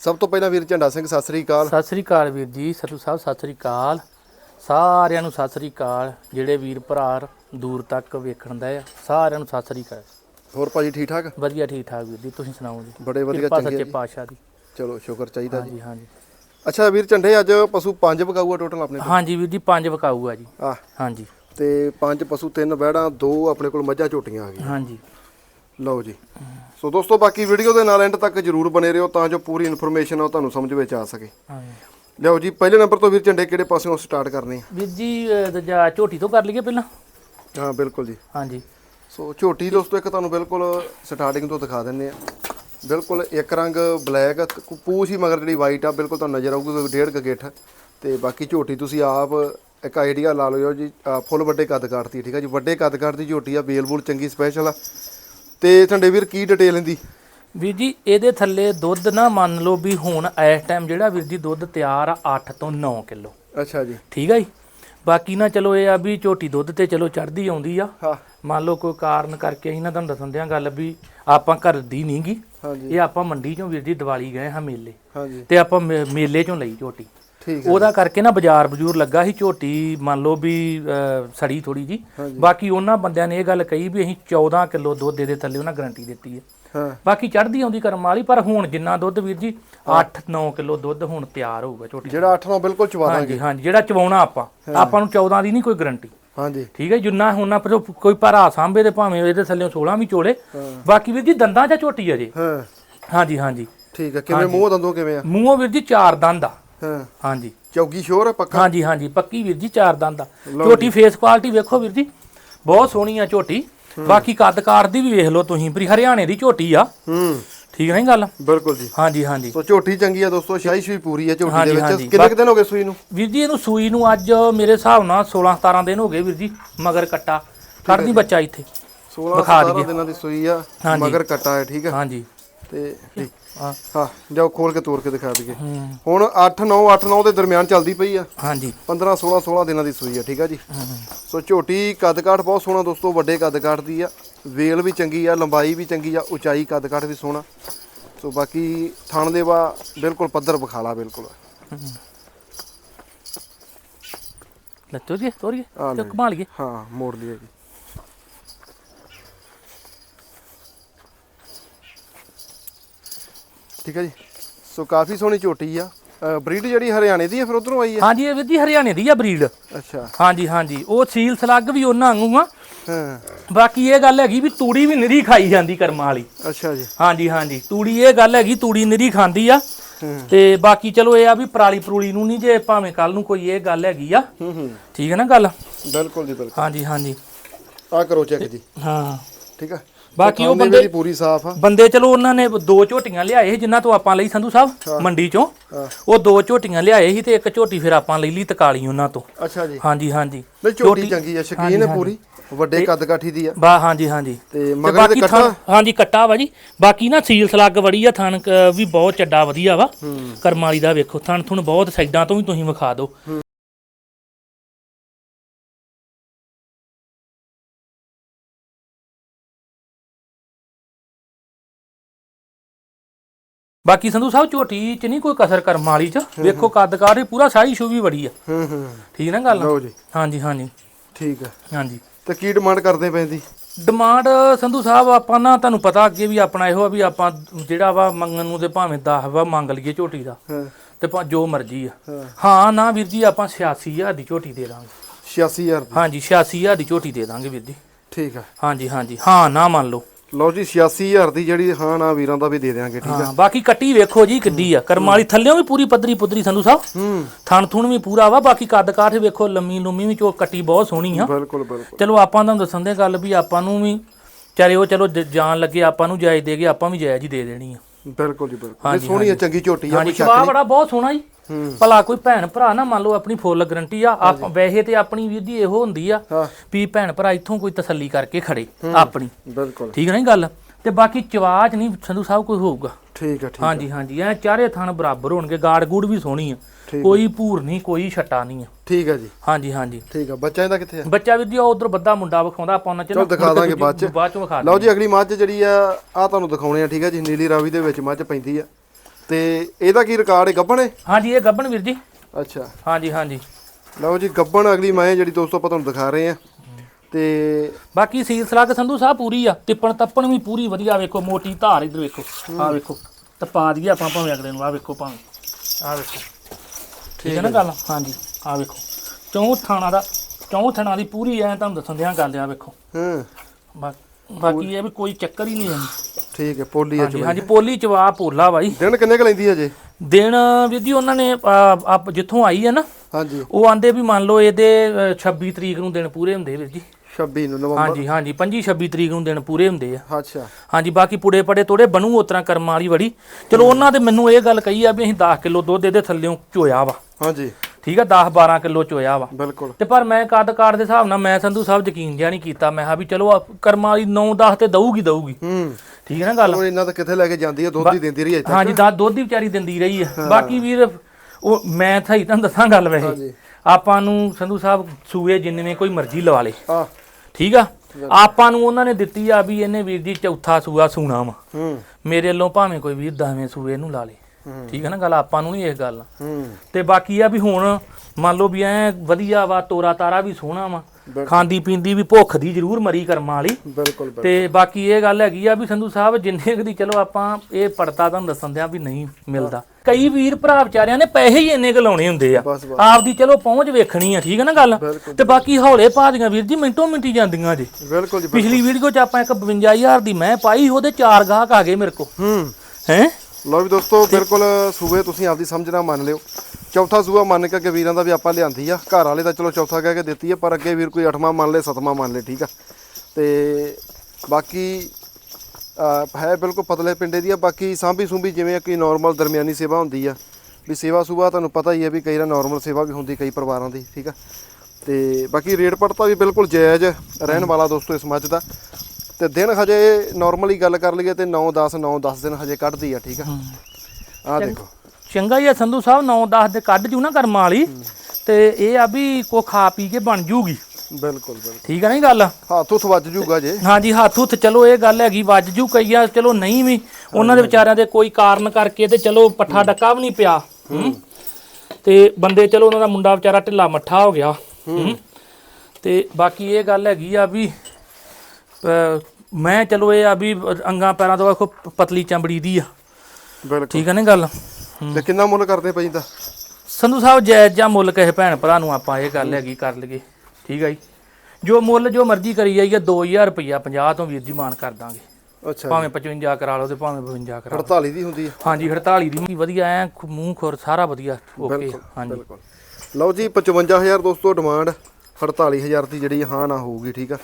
ਸਭ ਤੋਂ ਪਹਿਲਾਂ ਵੀਰ ਝੰਡਾ ਸਿੰਘ, ਸਤਿ ਸ੍ਰੀ ਅਕਾਲ। ਸਤਿ ਸ੍ਰੀ ਅਕਾਲ ਵੀਰ ਜੀ, ਸਤੂ ਸਾਹਿਬ ਸਤਿ ਸ੍ਰੀ ਅਕਾਲ। ਸਾਰਿਆਂ ਨੂੰ ਸਤਿ ਸ੍ਰੀ ਅਕਾਲ, ਜਿਹੜੇ ਵੀਰ ਭਰਾ ਦੂਰ ਤੱਕ ਵੇਖਣ ਦਾ ਆ। ਸਾਰਿਆਂ ਨੂੰ ਸਤਿ ਸ੍ਰੀ ਅਕਾਲ। ਹੋਰ ਭਾਜੀ ਠੀਕ ਠਾਕ? ਵਧੀਆ ਠੀਕ ਠਾਕ ਵੀਰ ਜੀ ਤੁਸੀਂ ਸੁਣਾਓ ਜੀ? ਬੜੇ ਵਧੀਆ ਕਿਰਪਾ ਚੰਗੇ ਸੱਚੇ ਜੀ। ਪਾਤਸ਼ਾਹ ਦੀ। ਚਲੋ ਸ਼ੁਕਰ ਚਾਹੀਦਾ ਜੀ। ਹਾਂਜੀ ਹਾਂਜੀ। ਅੱਛਾ ਵੀਰ ਝੰਡੇ ਅੱਜ ਪਸ਼ੂ ਪੰਜ ਵਗਾਊਆ ਟੋਟਲ ਆਪਣੇ ਕੋਲ? ਹਾਂਜੀ ਵੀਰ ਜੀ ਪੰਜ ਵਿਕਾਊ ਆ ਜੀ। ਆ ਹਾਂਜੀ। ਤੇ ਪੰਜ ਪਸ਼ੂ ਤਿੰਨ ਵਹਿੜਾਂ ਦੋ ਆਪਣੇ ਕੋਲ ਮੱਝਾਂ ਝੋਟੀਆਂ ਆ ਗਈਆਂ। ਹਾਂਜੀ। ਲਓ ਜੀ। ਸੋ ਦੋਸਤੋ ਬਾਕੀ ਵੀਡੀਓ ਦੇ ਨਾਲ ਐਂਡ ਤੱਕ ਜਰੂਰ ਬਨੇ ਰਹੋ ਤਾਂ ਜੋ ਪੂਰੀ ਇਨਫੋਰਮੇਸ਼ਨ ਆ ਤੁਹਾਨੂੰ ਸਮਝ ਵਿੱਚ ਆ ਸਕੇ। ਹਾਂਜੀ। ਲਿਓ ਜੀ ਪਹਿਲੇ ਨੰਬਰ ਤੋਂ ਵੀਰ ਝੰਡੇ ਕਿਹੜੇ ਪਾਸਿਓਂ ਸਟਾਰਟ ਕਰਨੇ ਵੀਰ ਜੀ ਅਹ, ਦੂਜਾ ਝੋਟੀ ਤੋਂ ਕਰ ਲਈਏ ਪਹਿਲਾਂ? ਆ ਹਾਂ ਬਿਲਕੁਲ ਜੀ। ਹਾਂਜੀ। ਸੋ ਝੋਟੀ ਦੋਸਤੋ ਇੱਕ ਤੁਹਾਨੂੰ ਬਿਲਕੁਲ ਸਟਾਰਟਿੰਗ ਤੋਂ ਦਿਖਾ ਦਿੰਨੇ ਆ ਬਿਲਕੁਲ ਇੱਕ ਰੰਗ ਬਲੈਕ ਪੂਛ ਹੀ ਮਗਰ ਜਿਹੜੀ ਵਾਈਟ ਆ ਬਿਲਕੁਲ ਤੁਹਾਨੂੰ ਨਜ਼ਰ ਆਊਗੀ ਡੇਢ ਕੁ ਗਿੱਠ। ਤੇ ਬਾਕੀ ਝੋਟੀ ਤੁਸੀਂ ਆਪ ਇੱਕ ਆਈਡੀਆ ਲਾ ਲਓ ਜੀ ਫੁੱਲ ਵੱਡੇ ਕੱਦ ਕਾਟਦੀ ਠੀਕ ਆ ਜੀ? ਵੱਡੇ ਕੱਦ ਕਾਟ ਦੀ ਝੋਟੀ ਆ ਬੇਲ ਬੂਲ ਚੰਗੀ ਸਪੈਸ਼ਲ ਆ। ਤੇ ਝੰਡੇ ਵੀਰ ਕੀ ਡਿਟੇਲ ਇਹਦੀ? ਵੀਰ ਜੀ ਇਹਦੇ ਥੱਲੇ ਦੁੱਧ ਨਾ ਮੰਨ ਲਓ ਵੀ ਹੁਣ ਇਸ ਟਾਈਮ ਜਿਹੜਾ ਵੀਰ ਜੀ ਦੁੱਧ ਤਿਆਰ ਆ 8 ਤੋਂ 9 ਕਿਲੋ। ਅੱਛਾ ਜੀ। ਠੀਕ ਹੈ ਜੀ? ਬਾਕੀ ਨਾ ਚਲੋ ਇਹ ਆ ਵੀ ਝੋਟੀ ਦੁੱਧ ਤੇ ਚਲੋ ਚੜਦੀ ਆਉਂਦੀ ਆ। ਹਾਂ। ਮੰਨ ਲਓ ਕੋਈ ਕਾਰਨ ਕਰਕੇ ਅਸੀਂ ਨਾ ਤੁਹਾਨੂੰ ਦੱਸਣ ਦਿਆਂ ਗੱਲ ਵੀ ਆਪਾਂ ਘਰ ਦੀ ਨਹੀਂਗੀ ਹਾਂਜੀ। ਇਹ ਆਪਾਂ ਮੰਡੀ ਚੋਂ ਵੀਰ ਜੀ ਦੀਵਾਲੀ ਗਏ ਹਾਂ ਮੇਲੇ। ਹਾਂਜੀ। ਤੇ ਆਪਾਂ ਮੇ- ਮੇਲੇ ਚੋਂ ਲਈ ਝੋਟੀ। ਉਹਦਾ ਕਰਕੇ ਨਾ ਬਾਜ਼ਾਰ ਬਜੂਰ ਲੱਗਾ ਸੀ ਝੋਟੀ ਮੰਨ ਲਓ ਵੀ ਸੜੀ ਥੋੜੀ ਜੀ। ਬਾਕੀ ਉਹਨਾਂ ਬੰਦਿਆਂ ਨੇ ਇਹ ਗੱਲ ਕਹੀ ਵੀ ਅਸੀਂ 14 ਕਿਲੋ ਦੁੱਧ ਦੇ ਥੱਲੇ ਉਹਨਾਂ ਗਾਰੰਟੀ ਦਿੱਤੀ ਹੈ। ਬਾਕੀ ਚੜਦੀ ਆਉਂਦੀ ਕਰਮ ਵਾਲੀ ਪਰ ਹੁਣ ਜਿੰਨਾ ਦੁੱਧ ਵੀਰ ਜੀ 8-9 ਕਿਲੋ ਦੁੱਧ ਹੁਣ ਤਿਆਰ ਹੋਊਗਾ ਝੋਟੀ ਜਿਹੜਾ 8 9 ਬਿਲਕੁਲ ਚਵਾ ਦਾਂਗੇ। ਹਾਂਜੀ ਹਾਂਜੀ ਜਿਹੜਾ ਚਵਾਉਣਾ ਆਪਾਂ ਆਪਾਂ ਨੂੰ 14 ਦੀ ਨਹੀਂ ਕੋਈ ਗਾਰੰਟੀ। ਹਾਂਜੀ। ਠੀਕ ਹੈ ਜਿੰਨਾ ਹੁਣ ਨਾ ਪਰ ਕੋਈ ਭਰਾ ਸਾਂਭੇ ਦੇ ਭਾਵੇਂ ਇਹਦੇ ਥੱਲੇ 16 ਵੀ ਚੋਲੇ ਬਾਕੀ ਵੀਰ ਜੀ ਦੰਦਾਂ 'ਚ ਝੋਟੀ ਹਾਂ। ਹਾਂਜੀ ਹਾਂਜੀ। ਠੀਕ ਹੈ ਕਿਵੇਂ ਮੂੰਹ ਦੰਦੋਂ ਕਿਵੇਂ ਆ? ਮੂੰਹੋਂ ਵੀਰ ਜੀ ਚਾਰ ਦੰਦ ਆ। ਹਾਂ। ਹਾਂਜੀ। ਚੌਗੀ ਸ਼ੋਰ ਹੈ ਪੱਕਾ? ਹਾਂਜੀ ਹਾਂਜੀ ਪੱਕੀ ਵੀਰ ਜੀ ਚਾਰ ਦੰਦ ਆ। ਝੋਟੀ ਫੇਸ ਕੁਆਲਿਟੀ ਵੇਖੋ ਵੀਰ ਜੀ ਬਹੁਤ ਸੋਹਣੀ ਆ ਝੋਟੀ। ਬਾਕੀ ਕੱਦ ਕਾਰ ਦੀ ਵੀ ਵੇਖ ਲਓ ਤੁਸੀਂ ਵੀ ਹਰਿਆਣੇ ਦੀ ਝੋਟੀ ਆ। ਹੂੰ। ਠੀਕ ਨਹੀਂ ਗੱਲ? ਬਿਲਕੁਲ ਜੀ। ਹਾਂਜੀ ਹਾਂਜੀ। ਸੋ ਝੋਟੀ ਚੰਗੀ ਆ ਦੋਸਤੋ ਸ਼ਾਹੀ ਸ਼ੂਈ ਪੂਰੀ ਆ ਝੋਟੀ ਦੇ ਵਿੱਚ। ਕਿੰਨੇ ਦਿਨ ਹੋ ਗਏ ਸੂਈ ਨੂੰ? ਵੀਰ ਜੀ ਇਹਨੂੰ ਸੂਈ ਨੂੰ ਅੱਜ ਮੇਰੇ ਹਿਸਾਬ ਨਾਲ 16 17 ਦਿਨ ਹੋ ਗਏ ਵੀਰ ਜੀ ਮਗਰ ਕੱਟਾ। ਕੱਢਦੀ ਬੱਚਾ ਇੱਥੇ। 16 ਵਿਖਾ 17 ਦਈਏ। ਦਿਨਾਂ ਦੀ ਸੂਈ ਆ। ਮਗਰ ਕੱਟਾ ਹੈ ਠੀਕ ਹੈ ਹਾਂਜੀ। ਤੇ ਠੀਕ ਹਾਂ ਜਾਓ ਖੋਲ ਕੇ ਤੋੜ ਕੇ ਦਿਖਾ ਦਈਏ। ਹੁਣ 8 9 8 9 ਦੇ ਦਰਮਿਆਨ ਚੱਲਦੀ ਪਈ ਆ। ਹਾਂਜੀ। 15 16 16 ਦਿਨਾਂ ਦੀ ਸੂਈ ਆ ਠੀਕ ਆ ਜੀ? ਸੋ ਝੋਟੀ ਕੱਦ ਕਾਠ ਬਹੁਤ ਸੋਹਣਾ ਦੋਸਤੋ ਵੱਡੇ ਕੱਦ ਕਾਠ ਦੀ ਆ। ਵੇਲ ਵੀ ਚੰਗੀ ਆ ਲੰਬਾਈ ਵੀ ਚੰਗੀ ਆ ਉਚਾਈ ਕੱਦ ਕਾਠ ਵੀ ਸੋਹਣਾ। ਸੋ ਬਾਕੀ ਥਣ ਦੇ ਵਾ ਬਿਲਕੁਲ ਪੱਧਰ ਬਖਾਲਾ ਬਿਲਕੁਲ। ਲੈ ਤੋਰੀਏ ਤੋਰੀਏ। ਆ ਤੇ ਲੈ। ਘੁਮਾ ਲਈਏ। ਹਾਂ ਮੋੜ ਲਈ ਜੀ। ਠੀਕ ਹੈ ਜੀ। ਸੋ ਕਾਫੀ ਸੋਹਣੀ ਝੋਟੀ ਆ। ਬਰੀਡ ਜਿਹੜੀ ਹਰਿਆਣੇ ਦੀ ਆ ਫਿਰ ਉਧਰੋਂ ਆਈ ਆ? ਹਾਂਜੀ ਇਹ ਜੀ ਹਰਿਆਣੇ ਦੀ ਆ ਬਰੀਡ। ਅੱਛਾ। ਹਾਂਜੀ ਹਾਂਜੀ। ਉਹ ਸੀਲ ਸਲੱਗ ਵੀ ਉਹਨਾਂ ਵਾਂਗੂ ਆ। ਹਾਂ। ਬਾਕੀ ਇਹ ਗੱਲ ਹੈਗੀ ਵੀ ਤੂੜੀ ਵੀ ਨਿਰੀ ਖਾਈ ਜਾਂਦੀ ਕਰਮਾਂ ਵਾਲੀ। ਅੱਛਾ ਜੀ। ਹਾਂਜੀ ਹਾਂਜੀ। ਤੂੜੀ ਇਹ ਗੱਲ ਹੈਗੀ ਤੂੜੀ ਨਿਰੀ ਖਾਂਦੀ ਆ। ਹੂੰ। ਤੇ ਬਾਕੀ ਚਲੋ ਇਹ ਆ ਵੀ ਪਰਾਲੀ ਪਰੂਲੀ ਨੂੰ ਨਹੀਂ ਜੇ ਭਾਵੇਂ ਕੱਲ ਨੂੰ ਕੋਈ ਇਹ ਗੱਲ ਹੈਗੀ ਆ। ਹੂੰ ਹੂੰ। ਠੀਕ ਹੈ ਨਾ ਗੱਲ? ਬਿਲਕੁਲ ਜੀ ਬਿਲਕੁਲ। ਹਾਂਜੀ ਹਾਂਜੀ। ਆ ਕਰੋ ਚੈੱਕ ਜੀ। ਹਾਂ। ਠੀਕ ਆ? ਬਾਕੀ ਉਹ ਬੰਦੇ ਪੂਰੀ ਸਾਫ਼ ਆ। ਬੰਦੇ ਚਲੋ ਉਹਨਾਂ ਨੇ ਦੋ ਝੋਟੀਆਂ ਲਿਆਏ ਸੀ ਜਿਨ੍ਹਾਂ ਤੋਂ ਆਪਾਂ ਲਈ ਸੰਧੂ ਸਾਹਿਬ ਮੰਡੀ ਚੋਂ। ਉਹ ਦੋ ਝੋਟੀਆਂ ਲਿਆਏ ਸੀ ਤੇ ਇੱਕ ਝੋਟੀ ਫਿਰ ਆਪਾਂ ਲਈ ਲਈ ਤਕਾਲੀ ਉਹਨਾਂ ਤੋਂ। ਅੱਛਾ ਜੀ। ਹਾਂਜੀ ਹਾਂਜੀ। ਝੋਟੀ ਚੰਗੀ ਆ ਸ਼ਕੀਨ ਹੈ ਪੂਰੀ। ਵੱਡੇ ਕੱਦ ਕਾਠੀ ਦੀ ਆ। ਬਾ ਹਾਂਜੀ ਹਾਂਜੀ। ਤੇ ਮਗਰ ਦੇ ਕੱਟਾ? ਹਾਂਜੀ ਕੱਟਾ ਵਾ ਜੀ। ਬਾਕੀ ਨਾ ਸੀਲ ਸਲੱਗ ਵੜੀ ਆ ਥਣ ਵੀ ਬਹੁਤ ਚੱਡਾ ਵਧੀਆ ਵਾ। ਕਰਮ ਵਾਲੀ ਦਾ ਵੇਖੋ ਥਣ ਥੁਣ ਬਹੁਤ ਸਾਈਡਾਂ ਤੋਂ ਵੀ ਤੁਸੀਂ ਵਿਖਾ ਦਿਓ। ਬਾਕੀ ਸੰਧੂ ਸਾਹਿਬ ਝੋਟੀ ਚ ਨਹੀਂ ਕੋਈ ਕਸਰ ਕਰਮ ਵਾਲੀ ਚ। ਵੇਖੋ ਕੱਦ ਕਾਰ ਵੀ ਪੂਰਾ ਸਾਈ ਸ਼ੂ ਵੀ ਬੜੀ ਆ। ਹੂੰ ਹੂੰ। ਠੀਕ ਨਾ ਗੱਲ? ਲਓ ਜੀ। ਹਾਂਜੀ ਹਾਂਜੀ। ਠੀਕ ਆ। ਹਾਂਜੀ। ਤੇ ਕੀ ਡਿਮਾਂਡ ਕਰਦੇ ਪੈਂਦੀ ਡਿਮਾਂਡ ਸੰਧੂ ਸਾਹਿਬ ਆਪਾਂ ਨਾ ਤੁਹਾਨੂੰ ਪਤਾ ਅੱਗੇ ਵੀ ਆਪਣਾ ਇਹੋ ਆ ਵੀ ਆਪਾਂ ਜਿਹੜਾ ਵਾ ਮੰਗਣ ਨੂੰ ਤੇ ਭਾਵੇਂ 10 ਵਾ ਮੰਗ ਲਈਏ ਝੋਟੀ ਦਾ। ਤੇ ਜੋ ਮਰਜ਼ੀ ਆ। ਹਾਂ। ਨਾ ਵੀਰ ਜੀ ਆਪਾਂ 86000 ਦੀ ਝੋਟੀ ਦੇ ਦਾਂਗੇ। 86000 ਦੀ? ਹਾਂਜੀ 86000 ਦੀ ਝੋਟੀ ਦੇ ਦਾਂਗੇ ਵੀਰ ਜੀ। ਠੀਕ ਆ। ਹਾਂਜੀ ਹਾਂਜੀ। ਹਾਂ ਨਾ ਮੰਨ ਲਓ। ਲਓ ਜੀ 86000 ਦੀ ਜਿਹੜੀ ਹਾਂ ਨਾ ਵੀਰਾਂ ਦਾ ਵੀ ਦੇ ਦਿਆਂਗੇ ਠੀਕ ਹਾਂ ਬਾਕੀ ਕੱਟੀ ਵੇਖੋ ਜੀ ਕਿੱਡੀ ਆ। ਕਰਮ ਵਾਲੀ ਥੱਲਿਓਂ ਵੀ ਪੂਰੀ ਪੱਧਰੀ ਪੁੱਧਰੀ ਸੰਧੂ ਸਾਹਿਬ। ਹੂੰ। ਥਣ ਥੁਣ ਵੀ ਪੂਰਾ ਵਾ ਬਾਕੀ ਕੱਦ ਕਾਠ ਵੇਖੋ ਲੰਮੀ ਲੁੰਮੀ ਵੀ ਚੋ ਕੱਟੀ ਬਹੁਤ ਸੋਹਣੀ ਆ। ਬਿਲਕੁਲ ਬਿਲਕੁਲ। ਚਲੋ ਆਪਾਂ ਤੁਹਾਨੂੰ ਦੱਸਣ ਦੇ ਗੱਲ ਵੀ ਆਪਾਂ ਨੂੰ ਵੀ ਚਾਰੇ ਉਹ ਚਲੋ ਜ- ਜਾਣ ਲੱਗੇ ਆਪਾਂ ਨੂੰ ਜਾਇਜ਼ ਦੇ ਗਏ ਆਪਾਂ ਵੀ ਜਾਇਜ਼ ਹੀ ਦੇ ਦੇਣੀ ਆ। ਬਿਲਕੁਲ ਜੀ ਬਿਲਕੁਲ। ਇਹ ਸੋਹਣੀ ਹੈ ਚੰਗੀ ਝੋਟੀ ਆ ਹਾਂਜੀ ਕੋਈ ਸ਼ੱਕ ਸ਼ਵਾ ਬੜਾ ਬਹੁਤ ਸੋਹਣਾ ਜੀ। ਭਲਾ ਕੋਈ ਭੈਣ ਭਰਾ ਨਾ ਮੰਨ ਲਓ ਆਪਣੀ ਫੁੱਲ ਗਰੰਟੀ ਆ। ਆਪ ਵੈਸੇ ਤੇ ਆਪਣੀ ਵੀਰ ਇਹੋ ਹੁੰਦੀ ਆ ਹਾਂ। ਵੀ ਭੈਣ ਭਰਾ ਇੱਥੋਂ ਕੋਈ ਤਸੱਲੀ ਕਰਕੇ ਖੜੇ ਆਪਣੀ। ਬਿਲਕੁਲ। ਠੀਕ ਹੈ ਨਾ ਇਹ ਗੱਲ? ਤੇ ਬਾਕੀ ਚਵਾਜ ਨਹੀਂ ਸੰਧੂ ਸਾਹਿਬ ਕੋਈ ਹੋਊਗਾ? ਠੀਕ ਹੈ ਠੀਕ ਹਾਂਜੀ ਹਾਂਜੀ। ਐ ਚਾਰੇ ਥਣ ਬਰਾਬਰ ਹੋਣਗੇ ਗਾੜ ਗੂੜ ਵੀ ਸੋਹਣੀ ਆ। ਕੋਈ ਭੂਰ ਨਹੀਂ ਕੋਈ ਛੱਟਾ ਨਹੀਂ ਆ। ਠੀਕ ਹੈ ਜੀ। ਹਾਂਜੀ ਹਾਂਜੀ। ਠੀਕ ਆ ਬੱਚਾ ਇਹਦਾ ਕਿੱਥੇ ਆ? ਬੱਚਾ ਵੀਰ ਜੀ ਉਹ ਉਧਰ ਬੱਦਾ ਮੁੰਡਾ ਵਿਖਾਉਂਦਾ ਆਪਾਂ ਉਹਨਾਂ ਚ ਚਲੋ ਦਿਖਾ ਦਾਂਗੇ ਬਾਅਦ ਚ। ਬਾਅਦ ਚ ਵਿਖਾ ਲਓ ਜੀ ਅਗਲੀ ਮੱਝ ਜਿਹੜੀ ਆ ਆ ਤੁਹਾਨੂੰ ਦਿਖਾਉਣੇ ਆ ਠੀਕ ਹੈ ਜੀ ਨੀਲੀ ਰਾਵੀ ਦੇ ਵਿੱਚ ਮੱਝ ਪੈਂਦੀ ਆ। ਤੇ ਇਹਦਾ ਕੀ ਰਿਕਾਰਡ ਹੈ ਗੱਬਣ ਹੈ ਹਾਂਜੀ ਇਹ ਗੱਬਣ ਵੀਰ ਜੀ। ਅੱਛਾ। ਹਾਂਜੀ ਹਾਂਜੀ। ਲਓ ਜੀ ਗੱਬਣ ਅਗਲੀ ਮੈਂ ਜਿਹੜੀ ਦੋਸਤੋ ਆਪਾਂ ਤੁਹਾਨੂੰ ਦਿਖਾ ਰਹੇ ਆ। ਤੇ ਬਾਕੀ ਸੀਲ ਸਲਾਹ ਸੰਧੂ ਸਾਹਿਬ ਪੂਰੀ ਆ ਟਿੱਪਣ ਤੱਪਣ ਵੀ ਪੂਰੀ ਵਧੀਆ ਵੇਖੋ ਮੋਟੀ ਧਾਰ ਇਧਰ ਵੇਖੋ ਆਹ ਵੇਖੋ ਤਪਾ ਦਈਏ ਆਪਾਂ ਭਾਵੇਂ ਅਗਲੇ ਨੂੰ ਆਹ ਵੇਖੋ ਭਾਵੇਂ ਆਹ ਵੇਖੋ। ਠੀਕ ਹੈ ਨਾ ਗੱਲ? ਹਾਂਜੀ ਆਹ ਵੇਖੋ। ਚੌਂ ਥਾਣਾ ਦਾ ਚੌਂ ਥਾਣਾ ਦੀ ਪੂਰੀ ਐ ਤੁਹਾਨੂੰ ਦੱਸਣ ਦਿਆਂ ਗੱਲ ਆ ਵੇਖੋ। ਹਾਂ। ਬਾ- ਬਾਕੀ ਇਹ ਵੀ ਕੋਈ ਚੱਕਰ ਹੀ ਨਹੀਂ ਹੈ। ਠੀਕ ਹੈ ਪੋਲੀ ਆ ਹਾਂਜੀ ਹਾਂਜੀ ਪੋਲੀ ਚਵਾ ਪੋਲਾ ਬਾਈ। ਦਿਨ ਕਿੰਨੇ ਕ ਲੈਂਦੀ ਹੈ ਜੇ? ਦਿਨ ਵੀਰ ਜੀ ਉਹਨਾਂ ਨੇ ਆ, ਆਪ ਜਿੱਥੋਂ ਆਈ ਹੈ ਨਾ ਹਾਂਜੀ। ਉਹ ਆਂਦੇ ਵੀ ਮੰਨ ਲਓ ਇਹਦੇ ਅ, 26 ਤਰੀਕ ਨੂੰ ਦਿਨ ਪੂਰੇ ਹੁੰਦੇ ਵੀਰ ਜੀ। 26 ਨੂੰ ਨਵੰਬਰ। ਹਾਂਜੀ ਹਾਂਜੀ 25 26 ਤਰੀਕ ਨੂੰ ਦਿਨ ਪੂਰੇ ਹੁੰਦੇ ਆ। ਅੱਛਾ। ਹਾਂਜੀ ਬਾਕੀ ਪੁੜੇ ਪੜੇ ਤੋੜੇ ਬਣੂ ਉਤਰਾ ਕਰਮਾਂ ਵਾਲੀ ਬੜੀ ਚਲੋ ਉਹਨਾਂ ਤੇ ਮੈਨੂੰ ਇਹ ਗੱਲ ਕਹੀ ਆ ਵੀ ਅਸੀਂ 10 ਕਿਲੋ ਦੁੱਧ ਇਹਦੇ ਥੱਲਿਓਂ ਚੋਇਆ ਵਾ। ਹਾਂਜੀ। ਠੀਕ ਆ 10 12 ਕਿਲੋ ਚੋਇਆ ਵਾ। ਬਿਲਕੁਲ। ਤੇ ਪਰ ਮੈਂ ਕੱਦ ਕਾਠ ਦੇ ਹਿਸਾਬ ਨਾਲ ਮੈਂ ਸੰਧੂ ਸਾਹਿਬ ਯਕੀਨ ਜਿਹਾ ਨਹੀਂ ਕੀਤਾ। ਮੈਂ ਕਿਹਾ ਵੀ ਚਲੋ ਆ ਕਰਮਾਂ ਵਾਲੀ 9 10 ਤੇ ਦਊਗੀ ਦਊਗੀ। ਹੂੰ। ਠੀਕ ਹੈ ਨਾ ਗੱਲ? ਉਹ ਇਹਨਾਂ ਤਾਂ ਕਿੱਥੇ ਲੈ ਕੇ ਜਾਂਦੀ ਹੈ ਦੁੱਧ ਹੀ ਦਿੰਦੀ ਰਹੀ ਹੈ ਹਾਂਜੀ ਦਾ ਦੁੱਧ ਹੀ ਵਿਚਾਰੀ ਦਿੰਦੀ ਰਹੀ ਆ। ਬਾਕੀ ਵੀਰ ਉਹ ਮੈਂ ਸਹੀ ਤੁਹਾਨੂੰ ਦੱਸਾਂ ਗੱਲ ਵੈਸੇ। ਹਾਂਜੀ। ਆਪਾਂ ਨੂੰ ਸੰਧੂ ਸਾਹਿਬ ਸੂਏ ਜਿੰਨੇ ਕੋਈ ਮਰਜ਼ੀ ਲਵਾ ਲੇ। ਆ ਠੀਕ ਆ? ਆਪਾਂ ਨੂੰ ਉਹਨਾਂ ਨੇ ਦਿੱਤੀ ਆ ਵੀ ਇਹਨੇ ਵੀਰ ਜੀ ਚੌਥਾ ਸੂਆ ਸੂਣਾ ਵਾ। ਹੂੰ। ਮੇਰੇ ਵੱਲੋਂ ਭਾਵੇਂ ਕੋਈ ਵੀਰ ਦਸਵੇਂ ਸੂਏ ਨੂੰ ਲਾ ਲੇ। ਠੀਕ ਹੈ ਨਾ ਗੱਲ? ਆਪਾਂ ਨੂੰ ਨਹੀਂ ਇਸ ਗੱਲ। ਤੇ ਬਾਕੀ ਆ ਵੀ ਹੁਣ ਮੰਨ ਲਓ ਵੀ ਐ ਵਧੀਆ ਵਾ ਤੋਰਾ ਤਾਰਾ ਵੀ ਸੋਹਣਾ ਵਾ। ਖਾਂਦੀ ਪੀਂਦੀ ਵੀ ਭੁੱਖ ਦੀ ਜ਼ਰੂਰ ਮਰੀ ਕਰਮਾਂ ਵਾਲੀ। ਬਿਲਕੁਲ ਤੇ ਬਾਕੀ ਇਹ ਗੱਲ ਹੈਗੀ ਆ ਵੀ ਸੰਧੂ ਸਾਹਿਬ ਜਿੰਨੇ ਦੀ ਚਲੋ ਆਪਾਂ ਇਹ ਪੜਤਾ ਤੁਹਾਨੂੰ ਦੱਸਣ ਦਿਆਂ ਵੀ ਨਹੀਂ ਮਿਲਦਾ। ਕਈ ਵੀਰ ਭਰਾ ਵਿਚਾਰਿਆਂ ਨੇ ਪੈਸੇ ਹੀ ਇੰਨੇ ਕੁ ਲਾਉਣੇ ਹੁੰਦੇ ਆ। ਬਸ ਬਸ। ਆਪਦੀ ਚਲੋ ਪਹੁੰਚ ਵੇਖਣੀ ਆ ਠੀਕ ਹੈ ਨਾ ਗੱਲ? ਤੇ ਬਾਕੀ ਹੌਲੇ ਭਾਦੀਆਂ ਵੀਰ ਜੀ ਮਿੰਟੋ ਮਿੰਟੀ ਜਾਂਦੀਆਂ ਜੀ। ਬਿਲਕੁਲ ਜੀ ਪਿਛਲੀ ਵੀਡੀਓ 'ਚ ਆਪਾਂ ਇੱਕ 52000 ਦੀ ਮੈਂ ਪਾਈ ਉਹਦੇ ਚਾਰ ਗਾਹਕ ਆ ਗਏ ਮੇਰੇ ਕੋ ਹੂੰ। ਹੈ? ਲਓ ਵੀ ਦੋਸਤੋ ਬਿਲਕੁਲ ਸੂਬੇ ਤੁਸੀਂ ਆਪਦੀ ਸਮਝ ਨਾਲ ਮੰਨ ਲਿਓ। ਚੌਥਾ ਸੂਆ ਮੰਨ ਕੇ ਕਿ ਵੀਰਾਂ ਦਾ ਵੀ ਆਪਾਂ ਲਿਆਂਦੀ ਆ। ਘਰ ਵਾਲੇ ਤਾਂ ਚਲੋ ਚੌਥਾ ਕਹਿ ਕੇ ਦਿੱਤੀ ਆ ਪਰ ਅੱਗੇ ਵੀਰ ਕੋਈ ਅੱਠਵਾਂ ਮੰਨ ਲੇ ਸੱਤਵਾਂ ਮੰਨ ਲੇ ਠੀਕ ਆ। ਤੇ ਬਾਕੀ ਹੈ ਬਿਲਕੁਲ ਪਤਲੇ ਪਿੰਡੇ ਦੀ ਆ ਬਾਕੀ ਸਾਂਭੀ ਸੁੰਭੀ ਜਿਵੇਂ ਕਿ ਨਾਰਮਲ ਦਰਮਿਆਨੀ ਸੇਵਾ ਹੁੰਦੀ ਆ ਵੀ ਸੇਵਾ ਸੁਭਾ ਤੁਹਾਨੂੰ ਪਤਾ ਹੀ ਹੈ ਵੀ ਕਈ ਵਾਰ ਨਾਰਮਲ ਸੇਵਾ ਵੀ ਹੁੰਦੀ ਕਈ ਪਰਿਵਾਰਾਂ ਦੀ ਠੀਕ ਆ? ਤੇ ਬਾਕੀ ਰੇਟ ਪੜਤਾ ਵੀ ਬਿਲਕੁਲ ਜਾਇਜ਼ ਰਹਿਣ ਵਾਲਾ ਦੋਸਤੋ ਇਸ ਮੱਝ ਦਾ। ਤੇ ਦਿਨ ਹਜੇ ਨਾਰਮਲੀ ਗੱਲ ਕਰ ਲਈਏ ਤੇ 9 10 9 10 ਦਿਨ ਹਜੇ ਕੱਢਦੀ ਆ ਠੀਕ ਆ? ਆਹ ਦੇਖੋ। ਚੰਗਾ ਹੀ ਆ ਸੰਧੂ ਸਾਹਿਬ 9-10 ਦੇ ਕੱਢ ਜੂ ਨਾ ਕਰਮਾਂ ਵਾਲੀ ਤੇ ਇਹ ਆ ਵੀ ਕੋ ਖਾ ਪੀ ਕੇ ਬਣ ਜੂਗੀ। ਬਿਲਕੁਲ ਬਿਲਕੁਲ। ਠੀਕ ਹੈ ਨਾ ਇਹ ਗੱਲ? ਹੱਥ ਹੁੱਥ ਵੱਜ ਜੂਗਾ ਜੇ। ਹਾਂਜੀ ਹੱਥ ਹੁੱਥ ਚਲੋ ਇਹ ਗੱਲ ਹੈਗੀ ਵੱਜ ਜੂ ਕਈਆ ਚਲੋ ਨਹੀਂ ਵੀ ਉਹਨਾਂ ਦੇ ਵਿਚਾਰਿਆਂ ਦੇ ਕੋਈ ਕਾਰਨ ਕਰਕੇ ਤੇ ਚਲੋ ਪੱਠਾ ਡੱਕਾ ਵੀ ਨਹੀਂ ਪਿਆ। ਹੂੰ। ਤੇ ਬੰਦੇ ਚਲੋ ਉਹਨਾਂ ਦਾ ਮੁੰਡਾ ਵਿਚਾਰਾ ਢਿੱਲਾ ਮੱਠਾ ਹੋ ਗਿਆ। ਹੂੰ। ਤੇ ਬਾਕੀ ਇਹ ਗੱਲ ਹੈਗੀ ਆ ਵੀ ਅਹ, ਮੈਂ ਚਲੋ ਇਹ ਆ ਵੀ ਅੰਗਾਂ ਪੈਰਾਂ ਤੋਂ ਵੇਖੋ ਪਤਲੀ ਚਮੜੀ ਦੀ ਆ। ਬਿਲਕੁਲ। ਠੀਕ ਹੈ ਨਾ ਗੱਲ? ਤੇ ਕਿੰਨਾ ਮੁੱਲ ਕਰਦੇ ਪੈਂਦਾ ਸੰਧੂ ਸਾਹਿਬ ਜਾਇਜ਼ ਜਾਂ ਮੁੱਲ ਕਹੇ ਭੈਣ ਭਰਾ ਨੂੰ ਆਪਾਂ ਇਹ ਗੱਲ ਹੈਗੀ ਕਰ ਲਈਏ। ਠੀਕ ਹੈ ਜੀ। ਜੋ ਮੁੱਲ ਜੋ ਮਰਜ਼ੀ ਕਰੀ ਜਾਈਏ 2000 ਰੁਪਈਆ 50 ਤੋਂ ਵੀਰ ਜੀ ਮਾਨ ਕਰ ਦਾਂਗੇ। ਅੱਛਾ ਭਾਵੇਂ 55 ਕਰਾ ਲਓ ਤੇ ਭਾਵੇਂ 52 ਕਰਾ ਲਓ। 48 ਦੀ ਹੁੰਦੀ ਹੈ ਹਾਂਜੀ 48 ਦੀ ਵੀ ਵਧੀਆ ਐ ਮੂੰਹ ਖੁਰ ਸਾਰਾ ਵਧੀਆ ਓਕੇ ਹਾਂਜੀ। ਲਓ ਜੀ 55000 ਦੋਸਤੋ ਡਿਮਾਂਡ 48000 ਦੀ ਜਿਹੜੀ ਹਾਂ ਨਾ ਹੋਊਗੀ ਠੀਕ ਆ।